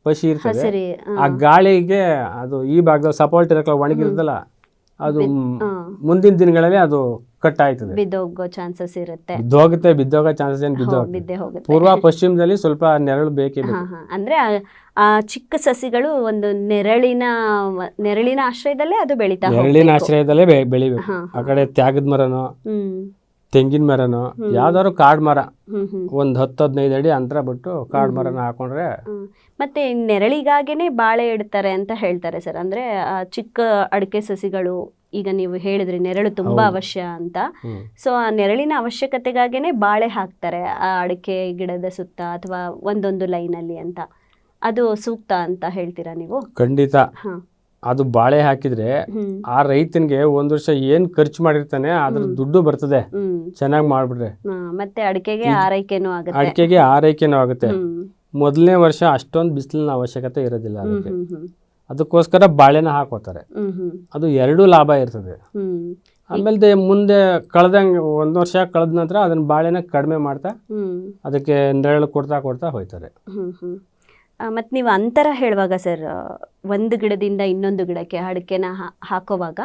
ಪಶಿ ಇರ್ತದೆ. ಆ ಗಾಳಿಗೆ ಅದು ಈ ಭಾಗದಲ್ಲಿ ಸಪೋರ್ಟ್ ಇರಕ್ಕೆ ಒಣಗಿರ್ತದಲ್ಲ ಅದು. ಮುಂದಿನ ದಿನಗಳಲ್ಲಿ ಅದು ಕಟ್ ಆಯ್ತದೆ ಬಿದ್ದೋಗೋ ಚಾನ್ಸಸ್ ಇರುತ್ತೆ. ಬಿದ್ದೋಗುತ್ತೆ ಬಿದ್ದೋಗೋ ಚಾನ್ಸಸ್ ಏನು ಹೋ, ಬಿದ್ದೆ ಹೋಗುತ್ತೆ. ಪೂರ್ವ ಪಶ್ಚಿಮದಲ್ಲಿ ಸ್ವಲ್ಪ ನೆರಳು ಬೇಕೇ ಅಂದ್ರೆ ಆ- ಚಿಕ್ಕ ಸಸಿಗಳು ಒಂದು ನೆರಳಿನ ನೆರಳಿನ ಆಶ್ರಯದಲ್ಲೇ ಅದು ಬೆಳಿತಾ ನೆರಳಿನ ಆಶ್ರಯದಲ್ಲೇ ಬೆಳಿಬೇಕು. ಆ ಕಡೆ ತ್ಯಾಗದ ಮರನೋ ತೆಂಗಿನ ಮರನೋ ಯಾವ್ದಾದ್ರು ಕಾಡ್ ಮರ. ಒಂದ್ ಹತ್ತು ಹದಿನೈದು ಅಡಿ ಅಂತರ ಬಿಟ್ಟು ಕಾಡ್ ಮರನ ಹಾಕೊಂಡ್ರೆ ಮತ್ತೆ ನೆರಳಿಗಾಗೇನೆ ಬಾಳೆ ಇಡ್ತಾರೆ ಅಂತ ಹೇಳ್ತಾರೆ ಸರ್. ಅಂದ್ರೆ ಆ ಚಿಕ್ಕ ಅಡಿಕೆ ಸಸಿಗಳು ಈಗ ನೀವು ಹೇಳಿದ್ರಿ ನೆರಳು ತುಂಬಾ ಅವಶ್ಯ ಅಂತ. ಸೊ ಆ ನೆರಳಿನ ಅವಶ್ಯಕತೆಗಾಗೇನೆ ಬಾಳೆ ಹಾಕ್ತಾರೆ ಆ ಅಡಿಕೆ ಗಿಡದ ಸುತ್ತ ಅಥವಾ ಒಂದೊಂದು ಲೈನ್ ಅಲ್ಲಿ ಅಂತ. ಅದು ಸೂಕ್ತ ಅಂತ ಹೇಳ್ತೀರಾ ನೀವು? ಖಂಡಿತ. ಅದು ಬಾಳೆ ಹಾಕಿದ್ರೆ ಆ ರೈತನಿಗೆ ಒಂದ್ ವರ್ಷ ಏನ್ ಖರ್ಚು ಮಾಡಿರ್ತಾನೆ ಅದ್ರ ದುಡ್ಡು ಬರ್ತದೆ. ಚೆನ್ನಾಗಿ ಮಾಡ್ಬಿಟ್ರೆ. ಮತ್ತೆ ಅಡಿಕೆಗೆ ಆರೈಕೆನೂ ಆಗುತ್ತೆ. ಅಡಿಕೆಗೆ ಆರೈಕೆನೂ ಆಗುತ್ತೆ. ಮೊದಲನೇ ವರ್ಷ ಅಷ್ಟೊಂದು ಬಿಸಿಲಿನ ಅವಶ್ಯಕತೆ ಇರೋದಿಲ್ಲ ಅದಕ್ಕೆ. ಅದಕ್ಕೋಸ್ಕರ ಬಾಳೆನ ಹಾಕೋತಾರೆ. ಹ್ಮ್ ಹ್ಮ್. ಅದು ಎರಡೂ ಲಾಭ ಇರ್ತದೆ. ಆಮೇಲೆ ಮುಂದೆ ಕಳೆದಂಗೆ ಒಂದು ವರ್ಷ ಕಳೆದ ನಂತರ ಅದನ್ನ ಬಾಳೆನ ಕಡಿಮೆ ಮಾಡ್ತಾ ಅದಕ್ಕೆ ನೆರಳು ಕೊಡ್ತಾ ಕೊಡ್ತಾ ಹೋಯ್ತಾರೆ. ಮತ್ತು ನೀವು ಅಂತರ ಹೇಳುವಾಗ ಸರ್ ಒಂದು ಗಿಡದಿಂದ ಇನ್ನೊಂದು ಗಿಡಕ್ಕೆ ಅಡಿಕೆನ ಹಾಕೋವಾಗ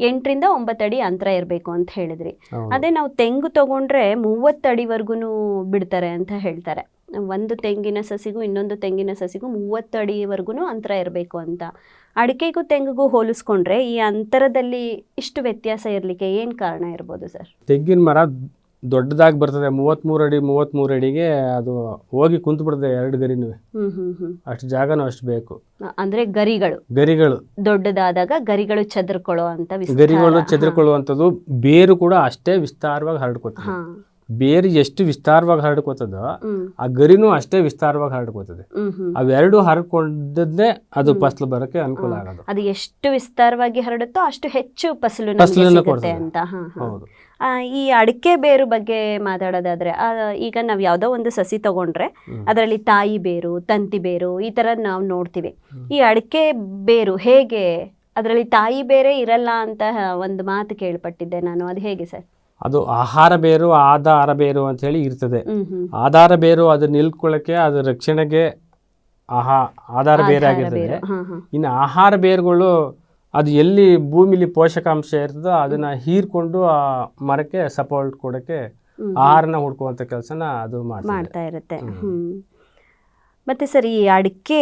ಎಂಟರಿಂದ ಒಂಬತ್ತು ಅಡಿ ಅಂತರ ಇರಬೇಕು ಅಂತ ಹೇಳಿದ್ರಿ. ಅದೇ ನಾವು ತೆಂಗು ತಗೊಂಡ್ರೆ ಮೂವತ್ತು ಅಡಿವರೆಗೂ ಬಿಡ್ತಾರೆ ಅಂತ ಹೇಳ್ತಾರೆ. ಒಂದು ತೆಂಗಿನ ಸಸಿಗೂ ಇನ್ನೊಂದು ತೆಂಗಿನ ಸಸಿಗೂ ಮೂವತ್ತು ಅಡಿವರೆಗೂ ಅಂತರ ಇರಬೇಕು ಅಂತ. ಅಡಿಕೆಗೂ ತೆಂಗಿಗೂ ಹೋಲಿಸ್ಕೊಂಡ್ರೆ ಈ ಅಂತರದಲ್ಲಿ ಇಷ್ಟು ವ್ಯತ್ಯಾಸ ಇರಲಿಕ್ಕೆ ಏನು ಕಾರಣ ಇರ್ಬೋದು ಸರ್? ತೆಂಗಿನ ಮರ ದೊಡ್ಡದಾಗಿ ಬರ್ತದೆ ಮೂವತ್ತ್ಮೂರು ಅಡಿ ಮೂವತ್ತ್ಮೂರು ಅಡಿಗೆ ಅದು ಹೋಗಿ ಕುಂತು ಬಿಡ್ತದೆ ಎರಡು ಗರಿನೂ ಹ್ಮ್ ಹ್ಮ್ ಹ್ಮ್. ಅಷ್ಟು ಜಾಗನೂ ಅಷ್ಟು ಬೇಕು. ಅಂದ್ರೆ ಗರಿಗಳು. ಗರಿಗಳು. ದೊಡ್ಡದಾದಾಗ ಗರಿಗಳು ಚದರ್ಕೊಳ್ಳೋ ಅಂತ ವಿಸ್ತಾರ. ಗರಿಗಳು ಚದರ್ಕೊಳ್ಳುವಂಥದ್ದು ಬೇರು ಕೂಡ ಅಷ್ಟೇ ವಿಸ್ತಾರವಾಗಿ ಹರಡ್ಕೊತ ಹಾ. ಬೇರು ಎಷ್ಟು ವಿಸ್ತಾರವಾಗಿ ಹರಡ್ಕೋತದೋ ಆ ಗರಿನೂ ಅಷ್ಟೇ ವಿಸ್ತಾರವಾಗಿ ಹರಡ್ಕೋತದೆ. ಅವೆರಡು ಹರಡ್ಕೊಂಡದ್ದೇ ಅದು ಫಸಲು ಬರಕ್ಕೆ ಅನುಕೂಲ ಆಗೋದು. ಅದು ಎಷ್ಟು ವಿಸ್ತಾರವಾಗಿ ಹರಡುತ್ತೋ ಅಷ್ಟು ಹೆಚ್ಚು ಫಸಲು ಅಂತ. ಹೌದು. ಈ ಅಡಿಕೆ ಬೇರು ಬಗ್ಗೆ ಮಾತಾಡೋದಾದ್ರೆ ಈಗ ನಾವು ಯಾವ್ದೋ ಒಂದು ಸಸಿ ತಗೊಂಡ್ರೆ. ಅದರಲ್ಲಿ ತಾಯಿ ಬೇರು ತಂತಿ ಬೇರು ಈ ತರ ನಾವು ನೋಡ್ತೀವಿ. ಈ ಅಡಿಕೆ ಬೇರು ಹೇಗೆ ಅದರಲ್ಲಿ ತಾಯಿ ಬೇರೆ ಇರಲ್ಲ ಅಂತ ಒಂದು ಮಾತು ಕೇಳ್ಪಟ್ಟಿದ್ದೆ ನಾನು. ಅದು ಹೇಗೆ ಸರ್? ಅದು ಆಹಾರ ಬೇರು ಆಧಾರ ಬೇರು ಅಂತ ಹೇಳಿ ಇರ್ತದೆ. ಆಧಾರ ಬೇರು ಅದು ನಿಲ್ಕೊಳ್ಳೋಕ್ಕೆ ಅದು ರಕ್ಷಣೆಗೆ ಆಹಾ ಆಧಾರ ಬೇರೆ ಆಗಿರ್ತದೆ. ಇನ್ನು ಆಹಾರ ಬೇರುಗಳು ಅದು ಎಲ್ಲಿ ಭೂಮಿಲಿ ಪೋಷಕಾಂಶ ಇರ್ತದೋ ಅದನ್ನ ಹೀರ್ಕೊಂಡು ಆ ಮರಕ್ಕೆ ಸಪೋರ್ಟ್ ಕೊಡೋಕ್ಕೆ. ಆಹಾರನ ಹುಡ್ಕುವಂತ ಕೆಲಸನ ಅದು ಮಾಡ್ತಾ ಇರುತ್ತೆ. ಮತ್ತೆ ಸರ್ ಈ ಅಡಿಕೆ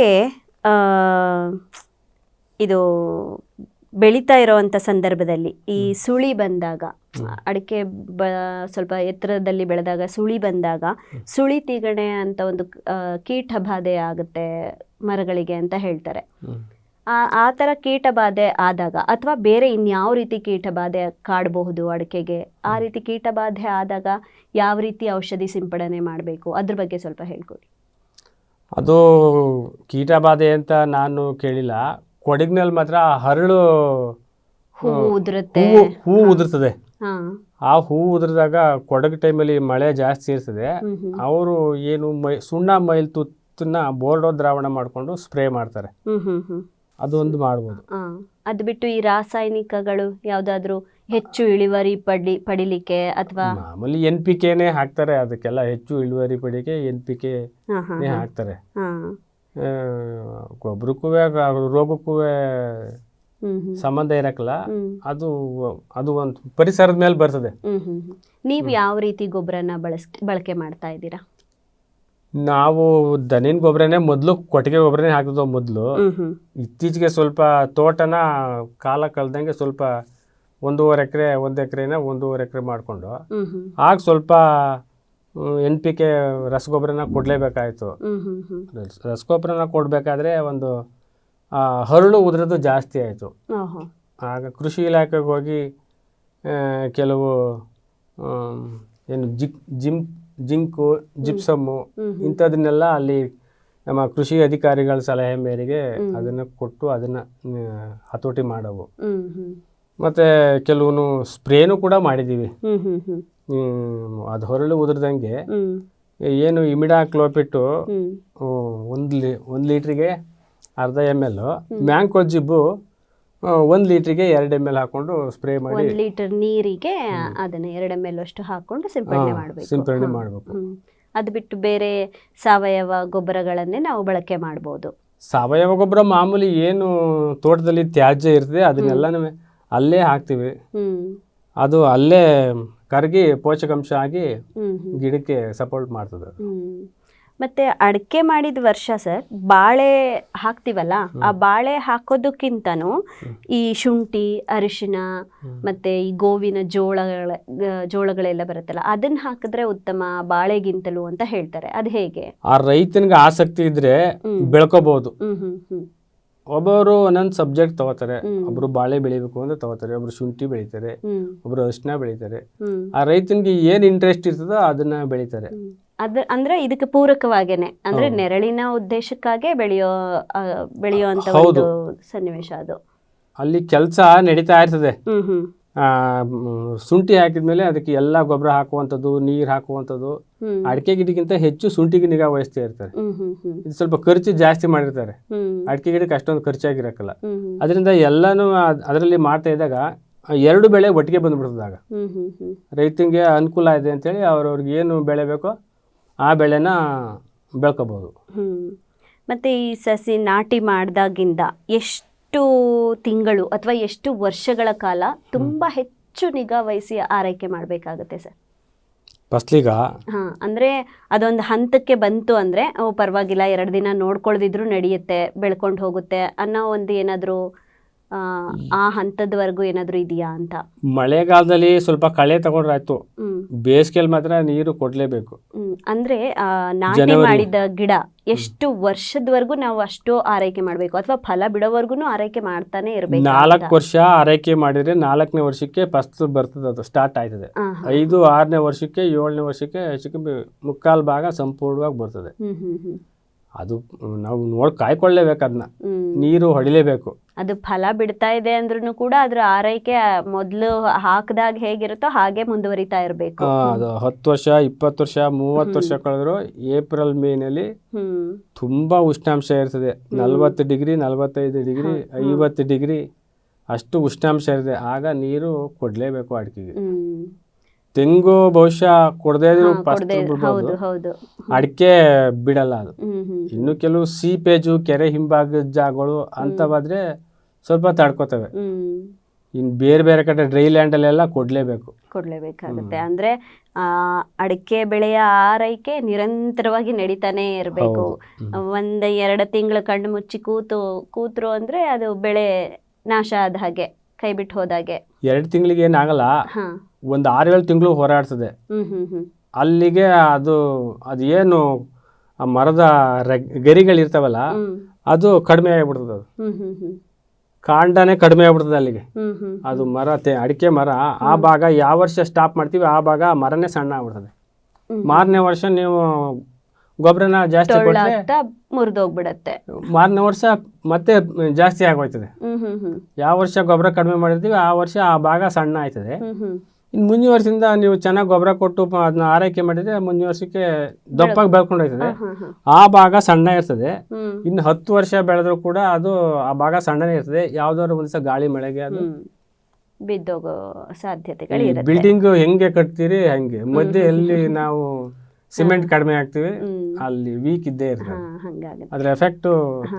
ಇದು ಬೆಳೀತಾ ಇರೋವಂಥ ಸಂದರ್ಭದಲ್ಲಿ ಈ ಸುಳಿ ಬಂದಾಗ ಅಡಿಕೆ ಬ ಸ್ವಲ್ಪ ಎತ್ತರದಲ್ಲಿ ಬೆಳೆದಾಗ ಸುಳಿ ಬಂದಾಗ ಸುಳಿ ತೀಗಣೆ ಅಂತ ಒಂದು ಕೀಟ ಬಾಧೆ ಆಗುತ್ತೆ ಮರಗಳಿಗೆ ಅಂತ ಹೇಳ್ತಾರೆ. ಆ ಆ ಥರ ಕೀಟ ಬಾಧೆ ಆದಾಗ ಅಥವಾ ಬೇರೆ ಇನ್ಯಾವ ರೀತಿ ಕೀಟ ಬಾಧೆ ಕಾಡಬಹುದು ಅಡಿಕೆಗೆ ಆ ರೀತಿ ಕೀಟ ಬಾಧೆ ಆದಾಗ ಯಾವ ರೀತಿ ಔಷಧಿ ಸಿಂಪಡಣೆ ಮಾಡಬೇಕು? ಅದ್ರ ಬಗ್ಗೆ ಸ್ವಲ್ಪ ಹೇಳ್ಕೊಡಿ. ಅದು ಕೀಟಬಾಧೆ ಅಂತ ನಾನು ಕೇಳಿಲ್ಲ. ಕೊಡಗಿನಲ್ಲಿ ಮಾತ್ರ ಹರಳು ಹೂ ಉದುರುತ್ತೆ. ಹೂವು ಹೂವು ಉದುರ್ತದೆ. ಹಾ. ಆ ಹೂ ಉದುರಿದಾಗ ಕೊಡಗು ಟೈಮಲ್ಲಿ ಮಳೆ ಜಾಸ್ತಿ ಇರ್ತದೆ ಅವರು ಏನು ಮೈ ಸುಣ್ಣ ಮೈಲ್ ತುತ್ತನ್ನ ಬೋರ್ಡೋ ದ್ರಾವಣ ಮಾಡಿಕೊಂಡು ಸ್ಪ್ರೇ ಮಾಡ್ತಾರೆ. ಹ್ಮ್ ಹ್ಮ್ ಹ್ಮ್. ಅದೊಂದು ಮಾಡ್ಬೋದು. ಆ, ಅದು ಬಿಟ್ಟು ಈ ರಾಸಾಯನಿಕಗಳು ಯಾವ್ದಾದ್ರು ಹೆಚ್ಚು ಇಳುವರಿ ಪಡಿ ಪಡಿಲಿಕ್ಕೆ ಅಥವಾ ಮಾಮೂಲಿ ಎನ್ ಪಿ ಕೆನೇ ಹಾಕ್ತಾರೆ. ಅದಕ್ಕೆಲ್ಲ ಹೆಚ್ಚು ಇಳುವರಿ ಪಡಿಕೆ ಎನ್ ಪಿ ಕೆ ಹಾಕ್ತಾರೆ. ಆ, ಗೊಬ್ಬರಕ್ಕೂ ರೋಗಕ್ಕೂ ಸಂಬಂಧ ಇರಕ್ಕಲ್ಲ. ಅದು ಅದು ಒಂದು ಪರಿಸರದ ಮೇಲೆ ಬರ್ತದೆ. ನೀವು ಯಾವ ರೀತಿ ಗೊಬ್ಬರನ ಬಳಸ್ ಬಳಕೆ ಮಾಡ್ತಾ ಇದ್ದೀರಾ? ನಾವು ದನಿನ ಗೊಬ್ಬರನೇ ಮೊದಲು ಕೊಟ್ಟಿಗೆ ಗೊಬ್ಬರನೇ ಹಾಕಿದ್ವು ಮೊದಲು. ಇತ್ತೀಚೆಗೆ ಸ್ವಲ್ಪ ತೋಟನ ಕಾಲ ಕಳೆದಂಗೆ ಸ್ವಲ್ಪ ಒಂದೂವರೆ ಎಕರೆ ಒಂದು ಎಕರೆನ ಒಂದೂವರೆ ಎಕರೆ ಮಾಡಿಕೊಂಡು. ಆಗ ಸ್ವಲ್ಪ ಎನ್ ಪಿ ಕೆ ರಸಗೊಬ್ಬರನ ಕೊಡಲೇಬೇಕಾಯಿತು. ರಸಗೊಬ್ಬರನ ಕೊಡಬೇಕಾದ್ರೆ ಒಂದು ಹರಳು ಉದುರೋದು ಜಾಸ್ತಿ ಆಯಿತು. ಆಗ ಕೃಷಿ ಇಲಾಖೆಗೆ ಹೋಗಿ ಕೆಲವು ಏನು ಜಿಕ್ ಜಿಮ್ ಜಿಂಕು ಜಿಪ್ಸಮ್ಮು. ಇಂಥದನ್ನೆಲ್ಲ ಅಲ್ಲಿ ನಮ್ಮ ಕೃಷಿ ಅಧಿಕಾರಿಗಳ ಸಲಹೆ ಮೇರೆಗೆ ಅದನ್ನು ಕೊಟ್ಟು ಅದನ್ನು ಹತೋಟಿ ಮಾಡವು. ಮತ್ತು ಕೆಲವನು ಸ್ಪ್ರೇನೂ ಕೂಡ ಮಾಡಿದ್ದೀವಿ. ಅದು ಹೊರಳು ಉದುರ್ದಂಗೆ ಏನು ಇಮಿಡಾ ಕ್ಲೋಪಿಟ್ಟು ಒಂದು ಲೀ ಒಂದು ಲೀಟ್ರಿಗೆ ಅರ್ಧ ಎಂ ಎಲ್ ಮ್ಯಾಂಕೋ ಜಿಬ್ಬು ಒಂದು ಲೀಟ್ರಿಗೆ ಎರಡು ಎಂ ಎಲ್ ಹಾಕೊಂಡು ಸ್ಪ್ರೇ ಮಾಡಿ ಒಂದು ಲೀಟರ್ ನೀರಿಗೆ ಅದನ್ನ ಎರಡು ಎಂ ಎಲ್ ಅಷ್ಟು ಹಾಕೊಂಡು ಸಿಂಪಡಣೆ ಮಾಡಬೇಕು. ಸಿಂಪಡಣೆ ಮಾಡಬೇಕು. ಅದು ಬಿಟ್ಟು ಬೇರೆ ಸಾವಯವ ಗೊಬ್ಬರಗಳನ್ನೇ ನಾವು ಬಳಕೆ ಮಾಡ್ಬೋದು. ಸಾವಯವ ಗೊಬ್ಬರ ಮಾಮೂಲಿ ಏನು ತೋಟದಲ್ಲಿ ತ್ಯಾಜ್ಯ ಇರ್ತದೆ ಅದನ್ನೆಲ್ಲ ಅಲ್ಲೇ ಹಾಕ್ತೀವಿ. ಅದು ಅಲ್ಲೇ ಕರಗಿ ಪೋಷಕಾಂಶ ಆಗಿ ಗಿಡಕ್ಕೆ ಸಪೋರ್ಟ್ ಮಾಡ್ತದೆ. ಮತ್ತೆ ಅಡಿಕೆ ಮಾಡಿದ ವರ್ಷ ಸರ್ ಬಾಳೆ ಹಾಕ್ತಿವಲ್ಲ ಆ ಬಾಳೆ ಹಾಕೋದಕ್ಕಿಂತನೂ ಈ ಶುಂಠಿ ಅರಿಶಿನ ಮತ್ತೆ ಈ ಗೋವಿನ ಜೋಳಗಳ ಜೋಳಗಳೆಲ್ಲ ಬರುತ್ತಲ್ಲ ಅದನ್ನ ಹಾಕಿದ್ರೆ ಉತ್ತಮ ಬಾಳೆಗಿಂತಲೂ ಅಂತ ಹೇಳ್ತಾರೆ. ಅದು ಹೇಗೆ? ಆ ರೈತನಿಗೆ ಆಸಕ್ತಿ ಇದ್ರೆ ಬೆಳ್ಕೋಬಹುದು ಒಬ್ಬರು ಒಂದೊಂದು ಸಬ್ಜೆಕ್ಟ್ ತಗೋತಾರೆ. ಒಬ್ರು ಬಾಳೆ ಬೆಳಿಬೇಕು ಅಂತ ತಗೋತಾರೆ ಒಬ್ರು ಶುಂಠಿ ಬೆಳಿತಾರೆ ಒಬ್ರು ಅರಿಶಿನ ಬೆಳಿತಾರೆ. ಆ ರೈತನಿಗೆ ಏನ್ ಇಂಟ್ರೆಸ್ಟ್ ಇರ್ತದೋ ಅದನ್ನ ಬೆಳಿತಾರೆ. ಅದ ಅಂದ್ರೆ ಇದಕ್ಕೆ ಪೂರಕವಾಗೇನೆ ಅಂದ್ರೆ ನೆರಳಿನ ಉದ್ದೇಶಕ್ಕಾಗೆ ಬೆಳೆಯೋ ಬೆಳೆಯುವಂತ ಒಂದು ಸನ್ನಿವೇಶ ಅದು. ಅಲ್ಲಿ ಕೆಲಸ ನಡೀತಾ ಇರ್ತದೆ. ಶುಂಠಿ ಹಾಕಿದ್ಮೇಲೆ ಅದಕ್ಕೆ ಎಲ್ಲ ಗೊಬ್ಬರ ಹಾಕುವಂಥದ್ದು ನೀರು ಹಾಕುವಂಥದ್ದು ಅಡಿಕೆ ಗಿಡಕ್ಕಿಂತ ಹೆಚ್ಚು ಶುಂಠಿಗೆ ನಿಗಾ ವಹಿಸ್ತಾ ಇರ್ತಾರೆ. ಇದು ಸ್ವಲ್ಪ ಖರ್ಚು ಜಾಸ್ತಿ ಮಾಡಿರ್ತಾರೆ. ಅಡಿಕೆ ಗಿಡಕ್ಕೆ ಅಷ್ಟೊಂದು ಖರ್ಚಾಗಿರಕ್ಕಲ್ಲ. ಅದರಿಂದ ಎಲ್ಲನೂ ಅದರಲ್ಲಿ ಮಾಡ್ತಾ ಇದ್ದಾಗ ಎರಡು ಬೆಳೆ ಒಟ್ಟಿಗೆ ಬಂದ್ಬಿಡ್ತದಾಗ ರೈತನಿಗೆ ಅನುಕೂಲ ಇದೆ ಅಂತೇಳಿ ಅವ್ರವ್ರಿಗೆ ಏನು ಬೆಳೆ ಬೇಕೋ ಆ ಬೆಳೆನ ಬೆಳ್ಕೋಬಹುದು ಮತ್ತೆ ಈ ಸಸಿ ನಾಟಿ ಮಾಡಿದಾಗಿಂದ ಎಷ್ಟು ತಿಂಗಳು ಅಥವಾ ಎಷ್ಟು ವರ್ಷಗಳ ಕಾಲ ತುಂಬಾ ಹೆಚ್ಚು ನಿಗಾ ವಹಿಸಿ ಆರೈಕೆ ಮಾಡಬೇಕಾಗುತ್ತೆ ಸರ್. ಫಸ್ಲಿಗ ಹಾ ಅಂದ್ರೆ ಅದೊಂದು ಹಂತಕ್ಕೆ ಬಂತು ಅಂದ್ರೆ ಓ ಪರವಾಗಿಲ್ಲ ಎರಡು ದಿನ ನೋಡ್ಕೊಳ್ದಿದ್ರು ನಡೆಯುತ್ತೆ ಬೆಳ್ಕೊಂಡು ಹೋಗುತ್ತೆ ಅನ್ನೋ ಒಂದು ಏನಾದರೂ ಆ ಹಂತದವರೆಗೂ ಏನಾದರೂ ಇದೆಯಾ ಅಂತ? ಮಳೆಗಾಲದಲ್ಲಿ ಸ್ವಲ್ಪ ಕಳೆ ತಗೊಂಡ್ರೆ ಆಯ್ತು. ಹ್ಮ್. ಬೇಸಿಗೆಯಲ್ಲಿ ಮಾತ್ರ ನೀರು ಕೊಡಲೇಬೇಕು. ಅಂದ್ರೆ ನಾಟಿ ಮಾಡಿದ ಗಿಡ ಎಷ್ಟು ವರ್ಷದವರೆಗೂ ನಾವು ಅಷ್ಟು ಆರೈಕೆ ಮಾಡಬೇಕು ಅಥವಾ ಫಲ ಬಿಡೋವರೆಗೂ ಆರೈಕೆ ಮಾಡ್ತಾನೆ ಇರಬೇಕು ನಾಲ್ಕು ವರ್ಷ ಆರೈಕೆ ಮಾಡಿದ್ರೆ ನಾಲ್ಕನೇ ವರ್ಷಕ್ಕೆ ಫಸ್ಟ್ ಬರ್ತದೆ ಅದು ಸ್ಟಾರ್ಟ್ ಆಯ್ತದೆ. ಐದು ಆರನೇ ವರ್ಷಕ್ಕೆ ಏಳನೇ ವರ್ಷಕ್ಕೆ ಮುಕ್ಕಾಲು ಭಾಗ ಸಂಪೂರ್ಣವಾಗಿ ಬರ್ತದೆ. ಅದು ನಾವು ನೋಡಿ ಕಾಯ್ಕೊಳ್ಳೇಬೇಕು ಅದನ್ನ ನೀರು ಹೊಡಿಲೇಬೇಕು. ಅದು ಫಲ ಬಿಡ್ತಾ ಇದೆ ಅಂದ್ರೂ ಕೂಡ ಅದ್ರ ಆರೈಕೆ ಮೊದಲು ಹಾಕಿದಾಗ ಹೇಗಿರುತ್ತೋ ಹಾಗೆ ಮುಂದುವರಿತಾ ಇರಬೇಕು. ಅದು ಹತ್ತು ವರ್ಷ ಇಪ್ಪತ್ತು ವರ್ಷ ಮೂವತ್ತು ವರ್ಷ ಕಳೆದ್ರು ಏಪ್ರಿಲ್ ಮೇನಲ್ಲಿ ತುಂಬಾ ತುಂಬ ಉಷ್ಣಾಂಶ ಇರ್ತದೆ. ನಲ್ವತ್ತು ಡಿಗ್ರಿ ನಲವತ್ತೈದು ಡಿಗ್ರಿ ಐವತ್ತು ಡಿಗ್ರಿ ಅಷ್ಟು ಉಷ್ಣಾಂಶ ಇರ್ತದೆ. ಆಗ ನೀರು ಕೊಡಲೇಬೇಕು ಅಡಿಕೆಗೆ. ತೆಂಗು ಬಹುಶಃ ಕೊಡದೇ ಇದ್ರು ಫಸ್ಟ್ ಕೊಡ್ದೆ ಬಿಡ್ಬೋದು. ಹೌದು ಅಡಿಕೆ ಬಿಡಲ್ಲ ಅದು. ಹ್ಮ್ ಹ್ಮ್. ಇನ್ನು ಕೆಲವು ಸೀಪೇಜು ಕೆರೆ ಹಿಂಭಾಗದ ಜಾಗಗಳು ಅಂತವಾದ್ರೆ ಸ್ವಲ್ಪ ತಡ್ಕೋತವೆ. ಇನ್ ಇನ್ನು ಬೇರೆ ಬೇರೆ ಕಡೆ ಡ್ರೈ ಲ್ಯಾಂಡಲ್ಲೆಲ್ಲ ಕೊಡ್ಲೇಬೇಕು. ಕೊಡ್ಲೇಬೇಕಾಗುತ್ತೆ. ಅಂದ್ರೆ ಆ ಅಡಿಕೆ ಬೆಳೆಯ ಆರೈಕೆ ನಿರಂತರವಾಗಿ ನಡೀತಾನೆ ಇರಬೇಕು. ಒಂದ್ ಎರಡು ತಿಂಗಳು ಕಣ್ಣು ಮುಚ್ಚಿ ಕೂತು ಕೂತ್ರು ಅಂದ್ರೆ ಅದು ಬೆಳೆ ನಾಶ ಆದ ಹಾಗೆ ಕೈ ಬಿಟ್ಟು ಹೋದಾಗೆ ಎರಡು ತಿಂಗಳಿಗೆ ಏನಾಗಲ್ಲ ಹಾ. ಒಂದು ಆರು ಏಳು ತಿಂಗಳು ಹೋರಾಡ್ತದೆ. ಅಲ್ಲಿಗೆ ಅದು ಅದು ಏನು ಆ ಮರದ ರೆಗ್ ಗರಿಗಳಿರ್ತಾವಲ್ಲ ಅದು ಕಡಿಮೆ ಆಗಿಬಿಡ್ತದೆ ಅದು. ಕಾಂಡನೇ ಕಡಿಮೆ ಆಗ್ಬಿಡ್ತದೆ ಅಲ್ಲಿಗೆ. ಅದು ಮರ ತೆ ಅಡಿಕೆ ಮರ ಆ ಭಾಗ ಯಾವ ವರ್ಷ ಸ್ಟಾಪ್ ಮಾಡ್ತೀವಿ ಆ ಭಾಗ ಮರನೇ ಸಣ್ಣ ಆಗ್ಬಿಡ್ತದೆ. ಮಾರನೇ ವರ್ಷ ನೀವು ಗೊಬ್ಬರನ ಜಾಸ್ತಿ ಮುರಿದೋಗ್ಬಿಡತ್ತೆ. ಮಾರನೇ ವರ್ಷ ಮತ್ತೆ ಜಾಸ್ತಿ ಆಗೋಯ್ತದೆ. ಯಾವ ವರ್ಷ ಗೊಬ್ಬರ ಕಡಿಮೆ ಮಾಡಿರ್ತೀವಿ ಆ ವರ್ಷ ಆ ಭಾಗ ಸಣ್ಣ ಆಯ್ತದೆ. ಇನ್ನು ಮುಂದಿನ ವರ್ಷದಿಂದ ನೀವು ಚೆನ್ನಾಗಿ ಗೊಬ್ಬರ ಕೊಟ್ಟು ಪ- ಅದನ್ನ ಆರೈಕೆ ಮಾಡಿದ್ರೆ ಮುಂದಿನ ವರ್ಷಕ್ಕೆ ದಪ್ಪಾಗಿ ಬೆಳ್ಕೊಂಡು ಹೋಯ್ತದೆ. ಹಾ ಹಾ ಆ ಭಾಗ ಸಣ್ಣ ಇರ್ತದೆ. ಹ್ಮ್. ಇನ್ನು ಹತ್ತು ವರ್ಷ ಬೆಳೆದ್ರು ಕೂಡ ಅದು ಆ ಭಾಗ ಸಣ್ಣನೇ ಇರ್ತದೆ. ಯಾವ್ದಾದ್ರು ಒಂದ್ಸ ಗಾಳಿ ಮಳೆಗೆ ಅದು ಹ್ಮ್. ಬಿದ್ದೋಗೋ ಸಾಧ್ಯತೆಗಳು ಇರುತ್ತೆ. ಬಿಲ್ಡಿಂಗ್ ಹೆಂಗೆ ಕಟ್ತೀರಿ ಹಂಗೆ. ಮಧ್ಯೆ ಎಲ್ಲಿ ನಾವು ಸಿಮೆಂಟ್ ಕಡಿಮೆ ಹಾಕ್ತಿವಿ ಹ್ಮ್. ಅಲ್ಲಿ ವೀಕ್ ಇದ್ದೇ ಇರ್ತದೆ. ಹಂಗಾಗುತ್ತೆ. ಅದ್ರ ಎಫೆಕ್ಟ್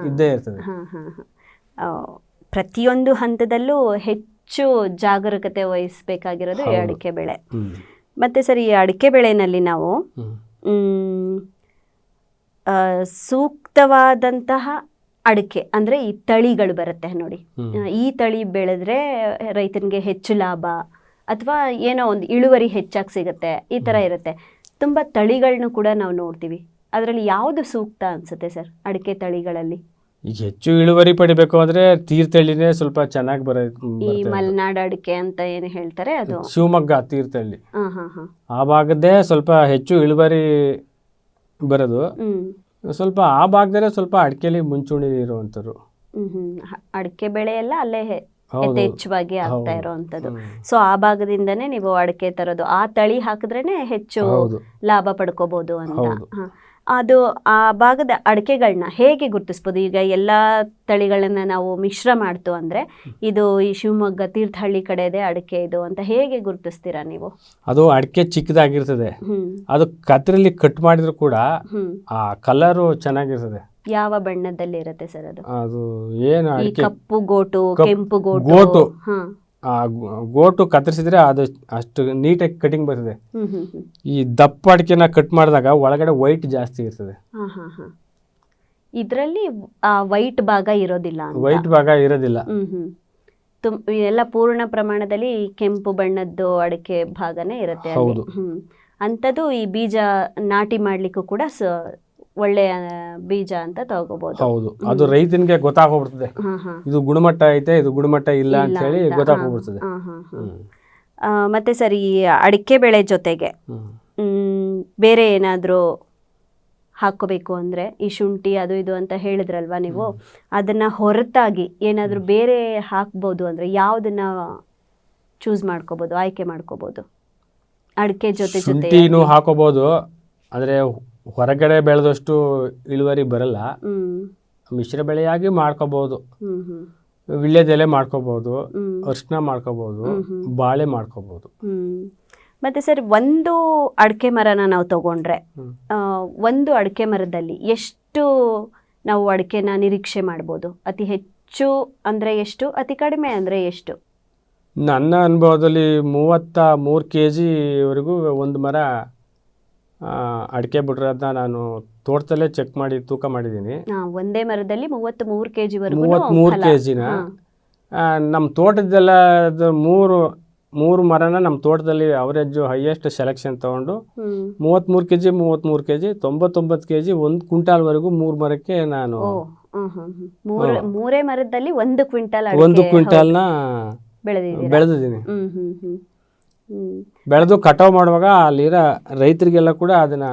ಇದ್ದೇ ಇರ್ತದೆ. ಹಾ ಹಾ ಹಾ. ಆ, ಪ್ರತಿಯೊಂದು ಹಂತದಲ್ಲೂ ಹೆಚ್ಚು ಜಾಗರೂಕತೆ ವಹಿಸಬೇಕಾಗಿರೋದು ಈ ಅಡಿಕೆ ಬೆಳೆ. ಮತ್ತೆ ಸರ್ ಈ ಅಡಿಕೆ ಬೆಳೆನಲ್ಲಿ ನಾವು ಸೂಕ್ತವಾದಂತಹ ಅಡಿಕೆ ಅಂದ್ರೆ ಈ ತಳಿಗಳು ಬರುತ್ತೆ ನೋಡಿ. ಈ ತಳಿ ಬೆಳೆದ್ರೆ ರೈತನಿಗೆ ಹೆಚ್ಚು ಲಾಭ ಅಥವಾ ಏನೋ ಒಂದು ಇಳುವರಿ ಹೆಚ್ಚಾಗಿ ಸಿಗುತ್ತೆ ಈ ತರ ಇರುತ್ತೆ. ತುಂಬಾ ತಳಿಗಳನ್ನೂ ಕೂಡ ನಾವು ನೋಡ್ತೀವಿ. ಅದರಲ್ಲಿ ಯಾವುದು ಸೂಕ್ತ ಅನ್ಸುತ್ತೆ ಸರ್ ಅಡಿಕೆ ತಳಿಗಳಲ್ಲಿ? ಈಗ ಹೆಚ್ಚು ಇಳುವರಿ ಪಡಿಬೇಕು ಅಂದ್ರೆ ತೀರ್ಥಹಳ್ಳಿನೇ ಸ್ವಲ್ಪ ಚೆನ್ನಾಗಿ ಬರ ಈ. ಮಲೆನಾಡು ಅಡಿಕೆ ಅಂತ ಏನು ಹೇಳ್ತಾರೆ ಅದು? ಶಿವಮೊಗ್ಗ ತೀರ್ಥಹಳ್ಳಿ ಆ ಭಾಗದ್ದೇ ಸ್ವಲ್ಪ ಹೆಚ್ಚು ಇಳುವರಿ ಬರೋದು. ಹ್ಮ್. ಸ್ವಲ್ಪ ಆ ಭಾಗದಲ್ಲೇ ಸ್ವಲ್ಪ ಅಡಿಕೆಲಿ ಮುಂಚೂಣಿ ಇರುವಂತರು ಅಡಿಕೆ ಬೆಳೆ ಎಲ್ಲ ಅಲ್ಲೇ ಯಥೇಚ್ಛವಾಗಿ ಆಗ್ತಾ ಇರುವಂತದ್ದು ಸೊ ಆ ಭಾಗದಿಂದನೇ ನೀವು ಅಡಿಕೆ ತರೋದು. ಆ ತಳಿ ಹಾಕಿದ್ರೇನೆ ಹೆಚ್ಚು ಲಾಭ ಪಡ್ಕೋಬಹುದು ಅಂತ. ಅದು ಆ ಭಾಗದ ಅಡಿಕೆಗಳನ್ನ ಹೇಗೆ ಗುರುತಿಸ್ಬೋದು? ಈಗ ಎಲ್ಲಾ ತಳಿಗಳನ್ನ ನಾವು ಮಿಶ್ರ ಮಾಡ್ತು ಅಂದ್ರೆ ಇದು ಈ ಶಿವಮೊಗ್ಗ ತೀರ್ಥಹಳ್ಳಿ ಕಡೆದೆ ಅಡಕೆ ಇದು ಅಂತ ಹೇಗೆ ಗುರುತಿಸ್ತೀರಾ ನೀವು? ಅದು ಅಡಕೆ ಚಿಕ್ಕದಾಗಿರ್ತದೆ. ಅದು ಕತ್ತರಲ್ಲಿ ಕಟ್ ಮಾಡಿದ್ರು ಕೂಡ ಆ ಕಲರ್ ಚೆನ್ನಾಗಿರ್ತದೆ. ಯಾವ ಬಣ್ಣದಲ್ಲಿ ಇರುತ್ತೆ ಸರ್ ಅದು? ಅದು ಏನು ಕಪ್ಪು ಗೋಟು ಕೆಂಪು ಗೋಟು ಗೋಟು. ಆ ಗೋಟು ಕತ್ತರಿಸಿದ್ರೆ ಅದು ಅಷ್ಟು ನೀಟಾಗಿ ಕಟಿಂಗ್ ಬರ್ತದೆ. ಈ ದಪ್ಪ ಅಡಿಕೆನ ಕಟ್ ಮಾಡಿದಾಗ ಒಳಗಡೆ ವೈಟ್ ಜಾಸ್ತಿ ಇರ್ತದೆ. ಹಾ ಹಾ ಹಾ. ಇದರಲ್ಲಿ ವೈಟ್ ಭಾಗ ಇರೋದಿಲ್ಲ. ವೈಟ್ ಭಾಗ ಇರೋದಿಲ್ಲ. ಎಲ್ಲ ಪೂರ್ಣ ಪ್ರಮಾಣದಲ್ಲಿ ಕೆಂಪು ಬಣ್ಣದ್ದು ಅಡಿಕೆ ಭಾಗನೇ ಇರುತ್ತೆ. ಹೌದು. ಅಂಥದ್ದು ಈ ಬೀಜ ನಾಟಿ ಮಾಡ್ಲಿಕ್ಕೂ ಕೂಡ ಒಳ್ಳೆಯ ಬೀಜ ಅಂತ ತಗೋಬಹುದು ಹೌದು. ಅದು ರೈತನಿಗೆ ಗೊತ್ತಾಗೋಗ್ಬಿಡ್ತದೆ ಇದು ಗುಣಮಟ್ಟ ಐತೆ ಇದು ಗುಣಮಟ್ಟ ಇಲ್ಲ ಅಂತ ಹೇಳಿ. ಗೊತ್ತಾಗೋಗ್ಬಿಡ್ತದೆ ಮತ್ತೆ ಸರಿ ಈ ಅಡಿಕೆ ಬೆಳೆ ಜೊತೆಗೆ. ಬೇರೆ ಏನಾದರೂ ಹಾಕೋಬೇಕು ಅಂದ್ರೆ ಈ ಶುಂಠಿ ಅದು ಇದು ಅಂತ ಹೇಳಿದ್ರಲ್ವಾ ನೀವು? ಅದನ್ನ ಹೊರತಾಗಿ ಏನಾದರೂ ಬೇರೆ ಹಾಕ್ಬೋದು ಅಂದ್ರೆ ಯಾವ್ದನ್ನ ಚೂಸ್ ಮಾಡ್ಕೋಬಹುದು ಆಯ್ಕೆ ಮಾಡ್ಕೋಬಹುದು ಅಡಿಕೆ ಜೊತೆ ಜೊತೆ ಹಾಕೋಬೋದು ಹಾಕೋಬಹುದು ಅಂದ್ರೆ ಹೊರಗಡೆ ಬೆಳೆದಷ್ಟು ಇಳುವರಿ ಬರಲ್ಲ. ಮಿಶ್ರ ಬೆಳೆಯಾಗಿ ಮಾಡ್ಕೋಬಹುದು ವಿಳ್ಯದೆಲೆ ಮಾಡ್ಕೋಬಹುದು ಅರ್ಶನ ಮಾಡ್ಕೋಬಹುದು. ಬಾಳೆ ಮಾಡ್ಕೋಬಹುದು ಮತ್ತೆ ಸರ್ ಒಂದು ಅಡಿಕೆ ಮರನ ನಾವು ತಗೊಂಡ್ರೆ ಒಂದು ಅಡಿಕೆ ಮರದಲ್ಲಿ ಎಷ್ಟು ನಾವು ಅಡಿಕೆನ ನಿರೀಕ್ಷೆ ಮಾಡ್ಬೋದು? ಅತಿ ಹೆಚ್ಚು ಅಂದ್ರೆ ಎಷ್ಟು? ಅತಿ ಕಡಿಮೆ ಅಂದ್ರೆ ಎಷ್ಟು? ನನ್ನ ಅನುಭವದಲ್ಲಿ ಮೂವತ್ತ ಮೂರು ಕೆ ಜಿವರೆಗೂ ಒಂದು ಮರ ಅಡಿಕೆ ಬಿಟ್ರದನ್ನ ನಾನು ತೋಟದಲ್ಲೇ ಚೆಕ್ ಮಾಡಿ ತೂಕ ಮಾಡಿದ್ದೀನಿ. ಒಂದೇ ಮರದಲ್ಲಿ ಮೂವತ್ತ್ ಮೂರು ಕೆಜಿ ವರೆಗೂ ಮೂವತ್ತ್ಮೂರು ಕೆ ಜಿನ ನಮ್ಮ ತೋಟದೆಲ್ಲ ಮೂರು ಮೂರು ಮರನ ನಮ್ಮ ತೋಟದಲ್ಲಿ ಅವರೇಜ್ ಹೈಯೆಸ್ಟ್ ಸೆಲೆಕ್ಷನ್ ತಗೊಂಡು ಮೂವತ್ಮೂರು ಮೂವತ್ತ್ಮೂರು ಕೆ ಜಿ ಮೂವತ್ತ್ಮೂರು ಕೆ ಜಿ ತೊಂಬತ್ತೊಂಬತ್ತು ಕೆ ಜಿ ಒಂದು ಕ್ವಿಂಟಾಲ್ವರೆಗೂ ಮೂರು ಮರಕ್ಕೆ ನಾನು. ಮೂರ್ ಮೂರೇ ಮರದಲ್ಲಿ ಒಂದು ಕ್ವಿಂಟಲ್ ಒಂದು ಕ್ವಿಂಟಾಲ್ನ ಬೆಳೆದಿದ್ದೀನಿ. ಬೆಳೆದು ಕಟಾವು ಮಾಡುವಾಗ ಅಲ್ಲಿರೋ ರೈತರಿಗೆಲ್ಲ ಕೂಡ ಅದನ್ನ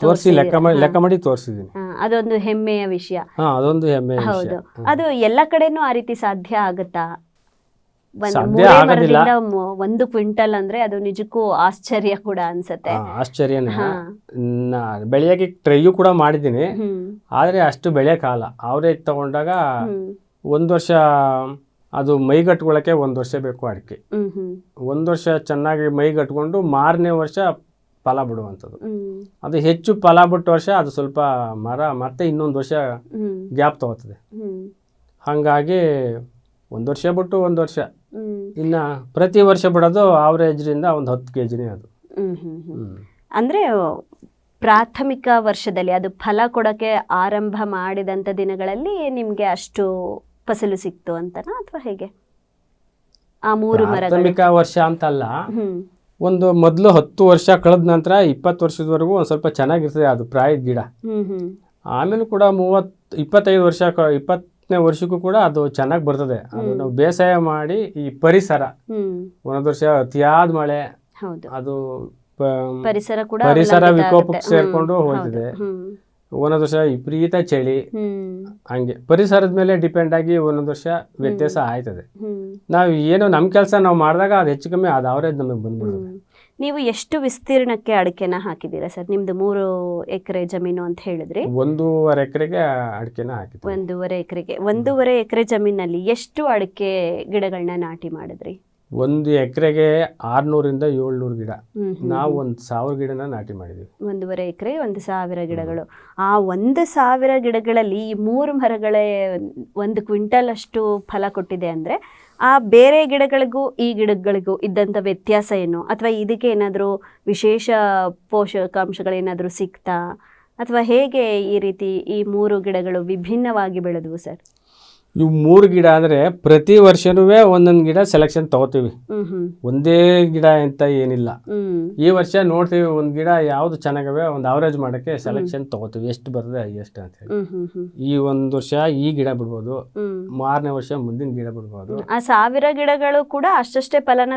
ತೋರಿಸಿ ಲೆಕ್ಕ ಮಾಡಿ ಲೆಕ್ಕ ಮಾಡಿ ತೋರಿಸಿದ್ದೀನಿ. ಅದೊಂದು ಹೆಮ್ಮೆಯ ವಿಷಯ. ಅದೊಂದು ಹೆಮ್ಮೆಯ ವಿಷಯ. ಅದು ಎಲ್ಲ ಕಡೆನೂ ಆ ರೀತಿ ಸಾಧ್ಯ ಆಗುತ್ತಾ? ಒಂದ್ ಕ್ವಿಂಟಲ್ ಅಂದ್ರೆ ಅದು ನಿಜಕ್ಕೂ ಆಶ್ಚರ್ಯ ಕೂಡ ಅನ್ಸತ್ತೆ. ಆಶ್ಚರ್ಯನೇ. ಬೆಳೆಯಕ್ಕೆ ಟ್ರೈಯು ಕೂಡ ಮಾಡಿದ್ದೀನಿ. ಆದ್ರೆ ಅಷ್ಟು ಬೆಳೆಯಕ್ಕಾಗಲ್ಲ ಅವರೇ ತಗೊಂಡಾಗ ಒಂದು ವರ್ಷ ಅದು ಮೈಗಟ್ಕೊಳ್ಳೋಕ್ಕೆ ಒಂದು ವರ್ಷ ಬೇಕು ಅಡಿಕೆ. ಒಂದು ವರ್ಷ ಚೆನ್ನಾಗಿ ಮೈಗಟ್ಕೊಂಡು ಮಾರನೇ ವರ್ಷ ಫಲ ಬಿಡುವಂಥದ್ದು. ಅದು ಹೆಚ್ಚು ಫಲ ಬಿಟ್ಟ ವರ್ಷ ಅದು ಸ್ವಲ್ಪ ಮರ ಮತ್ತೆ ಇನ್ನೊಂದು ವರ್ಷ ಗ್ಯಾಪ್ ತಗೋತದೆ. ಹಾಗಾಗಿ ಒಂದು ವರ್ಷ ಬಿಟ್ಟು ಒಂದು ವರ್ಷ. ಇನ್ನು ಪ್ರತಿ ವರ್ಷ ಬಿಡೋದು ಆವ್ರೇಜ್ರಿಂದ ಒಂದು ಹತ್ತು ಕೆ ಜಿನೇ ಅದು. ಅಂದ್ರೆ ಪ್ರಾಥಮಿಕ ವರ್ಷದಲ್ಲಿ ಅದು ಫಲ ಕೊಡೋಕ್ಕೆ ಆರಂಭ ಮಾಡಿದಂಥ ದಿನಗಳಲ್ಲಿ ನಿಮಗೆ ಅಷ್ಟು ಫಸಲು ಸಿಕ್ತು ಅಂತನಾ ಅಥವಾ ಹೇಗೆ? ಆ ಮೂರು ಪ್ರಾಥಮಿಕ ವರ್ಷ ಅಂತಲ್ಲ ಒಂದು ಮೊದಲು ಹತ್ತು ವರ್ಷ ಕಳೆದ ನಂತರ ಇಪ್ಪತ್ತು ವರ್ಷದವರೆಗೂ ಒಂದು ಸ್ವಲ್ಪ ಚೆನ್ನಾಗಿರ್ತದೆ ಅದು ಪ್ರಾಯದ ಗಿಡ. ಆಮೇಲೆ ಕೂಡ ಮೂವತ್ತು ಇಪ್ಪತ್ತೈದು ವರ್ಷ ಇಪ್ಪತ್ತನೇ ವರ್ಷಕ್ಕೂ ಕೂಡ ಅದು ಚೆನ್ನಾಗಿ ಬರ್ತದೆ. ಅದು ನಾವು ಬೇಸಾಯ ಮಾಡಿ ಈ ಪರಿಸರ. ಒಂದೊಂದು ವರ್ಷ ಅತಿಯಾದ ಮಳೆ. ಅದು ಪರಿಸರ ಕೂಡ ಪರಿಸರ ವಿಕೋಪಕ್ಕೆ. ಸೇರ್ಕೊಂಡು ಹೋಗಿದೆ ಹೋಗ್ತದೆ ಒಂದೊಂದು ವರ್ಷ ವಿಪರೀತ ಚಳಿ. ಹಂಗೆ ಪರಿಸರದ ಮೇಲೆ ಡಿಪೆಂಡ್ ಆಗಿ ಒಂದೊಂದು ವರ್ಷ ವ್ಯತ್ಯಾಸ ಆಯ್ತದೆ. ನಾವು ಏನೋ ನಮ್ಮ ಕೆಲಸ ನಾವು ಮಾಡಿದಾಗ ಅದು ಹೆಚ್ಚು ಕಮ್ಮಿ ಅದು ಅವರೇ ನಮಗೆ ಬಂದ್ಬಿಡುತ್ತೆ ನೀವು ಎಷ್ಟು ವಿಸ್ತೀರ್ಣಕ್ಕೆ ಅಡಕೆನ ಹಾಕಿದ್ದೀರಾ ಸರ್? ನಿಮ್ದು ಮೂರು ಎಕರೆ ಜಮೀನು ಅಂತ ಹೇಳಿದ್ರಿ. ಒಂದೂವರೆ ಎಕರೆಗೆ ಅಡಿಕೆನ ಹಾಕಿದ್ವಿ. ಒಂದೂವರೆ ಎಕರೆಗೆ. ಒಂದೂವರೆ ಎಕರೆ ಜಮೀನಲ್ಲಿ ಎಷ್ಟು ಅಡಕೆ ಗಿಡಗಳನ್ನ ನಾಟಿ ಮಾಡಿದ್ರಿ? ಒಂದು ಎಕರೆಗೆ ಆರ್ನೂರಿಂದ ಏಳ್ನೂರು ಗಿಡ. ನಾವು ಒಂದು ಸಾವಿರ ಗಿಡನ ನಾಟಿ ಮಾಡಿದ್ವಿ. ಒಂದೂವರೆ ಎಕರೆ ಒಂದು ಸಾವಿರ ಗಿಡಗಳು. ಆ ಒಂದು ಸಾವಿರ ಗಿಡಗಳಲ್ಲಿ ಈ ಮೂರು ಮರಗಳೇ ಒಂದು ಕ್ವಿಂಟಲ್ ಅಷ್ಟು ಫಲ ಕೊಟ್ಟಿದೆ ಅಂದರೆ ಆ ಬೇರೆ ಗಿಡಗಳಿಗೂ ಈ ಗಿಡಗಳಿಗೂ ಇದ್ದಂಥ ವ್ಯತ್ಯಾಸ ಏನು? ಅಥವಾ ಇದಕ್ಕೆ ಏನಾದರೂ ವಿಶೇಷ ಪೋಷಕಾಂಶಗಳೇನಾದರೂ ಸಿಕ್ತಾ? ಅಥವಾ ಹೇಗೆ ಈ ರೀತಿ ಈ ಮೂರು ಗಿಡಗಳು ವಿಭಿನ್ನವಾಗಿ ಬೆಳೆದವು ಸರ್? ಇವು ಮೂರು ಗಿಡ ಅಂದರೆ ಪ್ರತಿ ವರ್ಷನೂ ಒಂದೊಂದು ಗಿಡ ಸೆಲೆಕ್ಷನ್ ತಗೋತೀವಿ. ಒಂದೇ ಗಿಡ ಅಂತ ಏನಿಲ್ಲ. ಈ ವರ್ಷ ನೋಡ್ತೀವಿ ಒಂದು ಗಿಡ ಯಾವುದು ಚೆನ್ನಾಗವೆ ಒಂದು ಅವರೇಜ್ ಮಾಡೋಕ್ಕೆ ಸೆಲೆಕ್ಷನ್ ತಗೋತೀವಿ. ಎಷ್ಟು ಬರ್ತದೆ ಎಷ್ಟು ಅಂತ ಹೇಳಿ. ಈ ಒಂದು ವರ್ಷ ಈ ಗಿಡ ಬಿಡ್ಬೋದು. ಮಾರನೇ ವರ್ಷ ಮುಂದಿನ ಗಿಡ ಬಿಡ್ಬೋದು. ಆ ಸಾವಿರ ಗಿಡಗಳು ಕೂಡ ಅಷ್ಟಷ್ಟೇ ಫಲನ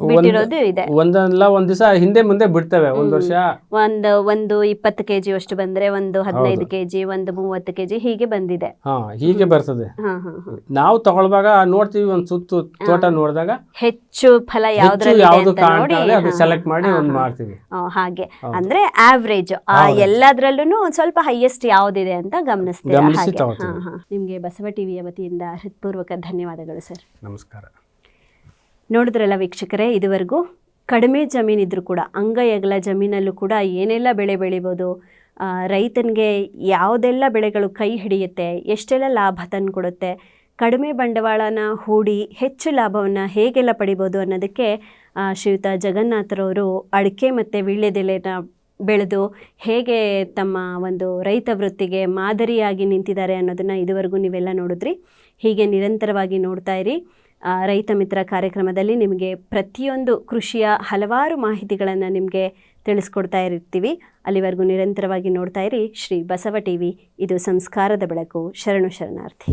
ಬಿಟ್ಟಿರೋದು ಇದೆ. ಒಂದಲ್ಲ ಒಂದ್ ದಿವಸ ಹಿಂದೆ ಮುಂದೆ ಬಿಡ್ತವೆ ಒಂದ್ ವರ್ಷ. ಒಂದು ಒಂದು ಇಪ್ಪತ್ತು ಕೆಜಿ ಅಷ್ಟು ಬಂದ್ರೆ ಒಂದು ಹದಿನೈದು ಕೆಜಿ ಒಂದು ಮೂವತ್ತು ಕೆಜಿ ಹೀಗೆ ಬಂದಿದೆ. ಹಾ ಹೀಗೆ ಬರ್ತದೆ. ನಾವು ತಗೊಳ್ವಾಗ ನೋಡ್ತೀವಿ ಒಂದ್ ಸುತ್ತು ತೋಟ ನೋಡಿದಾಗ ಹೆಚ್ಚು ಫಲ ಯಾವ್ದು ಅದು ಸೆಲೆಕ್ಟ್ ಮಾಡಿ ಒಂದ್. ಮಾಡ್ತೀವಿ ಹಾಗೆ. ಅಂದ್ರೆ ಆವ್ರೇಜ್ ಆ ಎಲ್ಲದ್ರಲ್ಲೂ ಒಂದ್ ಸ್ವಲ್ಪ ಹೈಯೆಸ್ಟ್ ಯಾವ್ದಿದೆ ಅಂತ ಗಮನಿಸ್ತೀವಿ. ನಿಮ್ಗೆ ಬಸವ ಟಿವಿಯ ವತಿಯಿಂದ ಹೃತ್ಪೂರ್ವಕ ಧನ್ಯವಾದಗಳು ಸರ್. ನಮಸ್ಕಾರ. ನೋಡಿದ್ರಲ್ಲ ವೀಕ್ಷಕರೇ, ಇದುವರೆಗೂ ಕಡಿಮೆ ಜಮೀನಿದ್ರು ಕೂಡ ಅಂಗೈ ಅಗಲ ಜಮೀನಲ್ಲೂ ಕೂಡ ಏನೆಲ್ಲ ಬೆಳೆ ಬೆಳಿಬೋದು ರೈತನಿಗೆ ಯಾವುದೆಲ್ಲ ಬೆಳೆಗಳು ಕೈ ಹಿಡಿಯುತ್ತೆ, ಎಷ್ಟೆಲ್ಲ ಲಾಭ ತಂದುಕೊಡುತ್ತೆ, ಕಡಿಮೆ ಬಂಡವಾಳನ ಹೂಡಿ ಹೆಚ್ಚು ಲಾಭವನ್ನು ಹೇಗೆಲ್ಲ ಪಡಿಬೋದು ಅನ್ನೋದಕ್ಕೆ ಶ್ರೀಯುತ ಜಗನ್ನಾಥರವರು ಅಡಿಕೆ ಮತ್ತು ವೀಳ್ಯದೆಲೆನ ಬೆಳೆದು ಹೇಗೆ ತಮ್ಮ ಒಂದು ರೈತ ವೃತ್ತಿಗೆ ಮಾದರಿಯಾಗಿ ನಿಂತಿದ್ದಾರೆ ಅನ್ನೋದನ್ನು ಇದುವರೆಗೂ ನೀವೆಲ್ಲ ನೋಡಿದ್ರಿ. ಹೀಗೆ ನಿರಂತರವಾಗಿ ನೋಡ್ತಾ ಇರಿ. ರೈತ ಮಿತ್ರ ಕಾರ್ಯಕ್ರಮದಲ್ಲಿ ನಿಮಗೆ ಪ್ರತಿಯೊಂದು ಕೃಷಿಯ ಹಲವಾರು ಮಾಹಿತಿಗಳನ್ನು ನಿಮಗೆ ತಿಳಿಸ್ಕೊಡ್ತಾ ಇರ್ತೀವಿ. ಅಲ್ಲಿವರೆಗೂ ನಿರಂತರವಾಗಿ ನೋಡ್ತಾ ಇರಿ. ಶ್ರೀ ಬಸವ ಟಿವಿ. ಇದು ಸಂಸ್ಕಾರದ ಬೆಳಕು. ಶರಣು ಶರಣಾರ್ಥಿ.